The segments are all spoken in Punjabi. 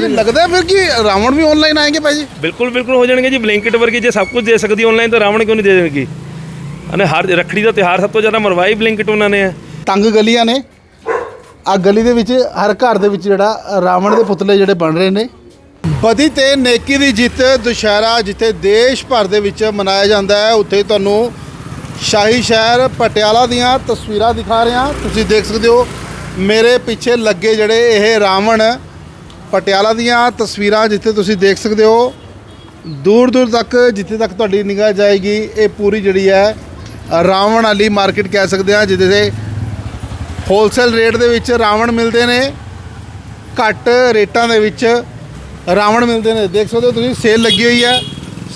ਭਾਜੀ ਲੱਗਦਾ ਫਿਰ ਕਿ ਰਾਵਣ ਵੀ ਆਨਲਾਈਨ ਆਏਗੇ ਭਾਜੀ ਬਿਲਕੁਲ ਬਿਲਕੁਲ ਹੋ ਜਾਣਗੇ ਜੀ ਬਲੈਂਕਟ ਵਰਗੀ ਜੇ ਸਭ ਕੁਝ ਦੇ ਸਕਦੀ ਆਨਲਾਈਨ ਤਾਂ ਰਾਵਣ ਕਿਉਂ ਨਹੀਂ ਦੇ ਦੇਣਗੀ? ਅਨੇ ਹਰ ਰੱਖੜੀ ਦਾ ਤਿਹਾਰ ਸਭ ਤੋਂ ਜ਼ਿਆਦਾ ਮਰਵਾਈ ਬਲੈਂਕਟ ਉਹਨਾਂ ਨੇ। ਹੈ ਤੰਗ ਗਲੀਆਂ ਨੇ। ਆ ਗਲੀ ਦੇ ਵਿੱਚ ਹਰ ਘਰ ਦੇ ਵਿੱਚ ਜਿਹੜਾ ਰਾਵਣ ਦੇ ਪੁਤਲੇ ਜਿਹੜੇ ਬਣ ਰਹੇ ਨੇ। ਬਦੀ ਤੇ ਨੇਕੀ ਦੀ ਜਿੱਤ ਦੁਸ਼ਹਿਰਾ ਜਿੱਥੇ ਦੇਸ਼ ਭਰ ਦੇ ਵਿੱਚ ਮਨਾਇਆ ਜਾਂਦਾ ਹੈ ਉੱਥੇ ਤੁਹਾਨੂੰ ਸ਼ਾਹੀ ਸ਼ਹਿਰ ਪਟਿਆਲਾ ਦੀਆਂ ਤਸਵੀਰਾਂ ਦਿਖਾ ਰਹੇ। ਹਾਂ ਤੁਸੀਂ ਦੇਖ ਸਕਦੇ ਹੋ ਮੇਰੇ ਪਿੱਛੇ ਲੱਗੇ ਜਿਹੜੇ ਇਹ ਰਾਵਣ ਪਟਿਆਲਾ ਦੀਆਂ ਤਸਵੀਰਾਂ ਜਿੱਥੇ ਤੁਸੀਂ ਦੇਖ ਸਕਦੇ ਹੋ, ਦੂਰ ਦੂਰ ਤੱਕ ਜਿੱਥੇ ਤੱਕ ਤੁਹਾਡੀ ਨਿਗਾਹ ਜਾਏਗੀ, ਇਹ ਪੂਰੀ ਜਿਹੜੀ ਹੈ, ਰਾਵਣ ਵਾਲੀ ਮਾਰਕੀਟ ਕਹਿ ਸਕਦੇ ਹਾਂ, ਜਿਹਦੇ ਤੇ ਹੋਲਸੇਲ ਰੇਟ ਦੇ ਵਿੱਚ ਰਾਵਣ ਮਿਲਦੇ ਨੇ, ਘੱਟ ਰੇਟਾਂ ਦੇ ਵਿੱਚ ਰਾਵਣ ਮਿਲਦੇ ਨੇ। ਦੇਖ ਸਕਦੇ ਹੋ ਤੁਸੀਂ ਸੇਲ ਲੱਗੀ ਹੋਈ ਹੈ।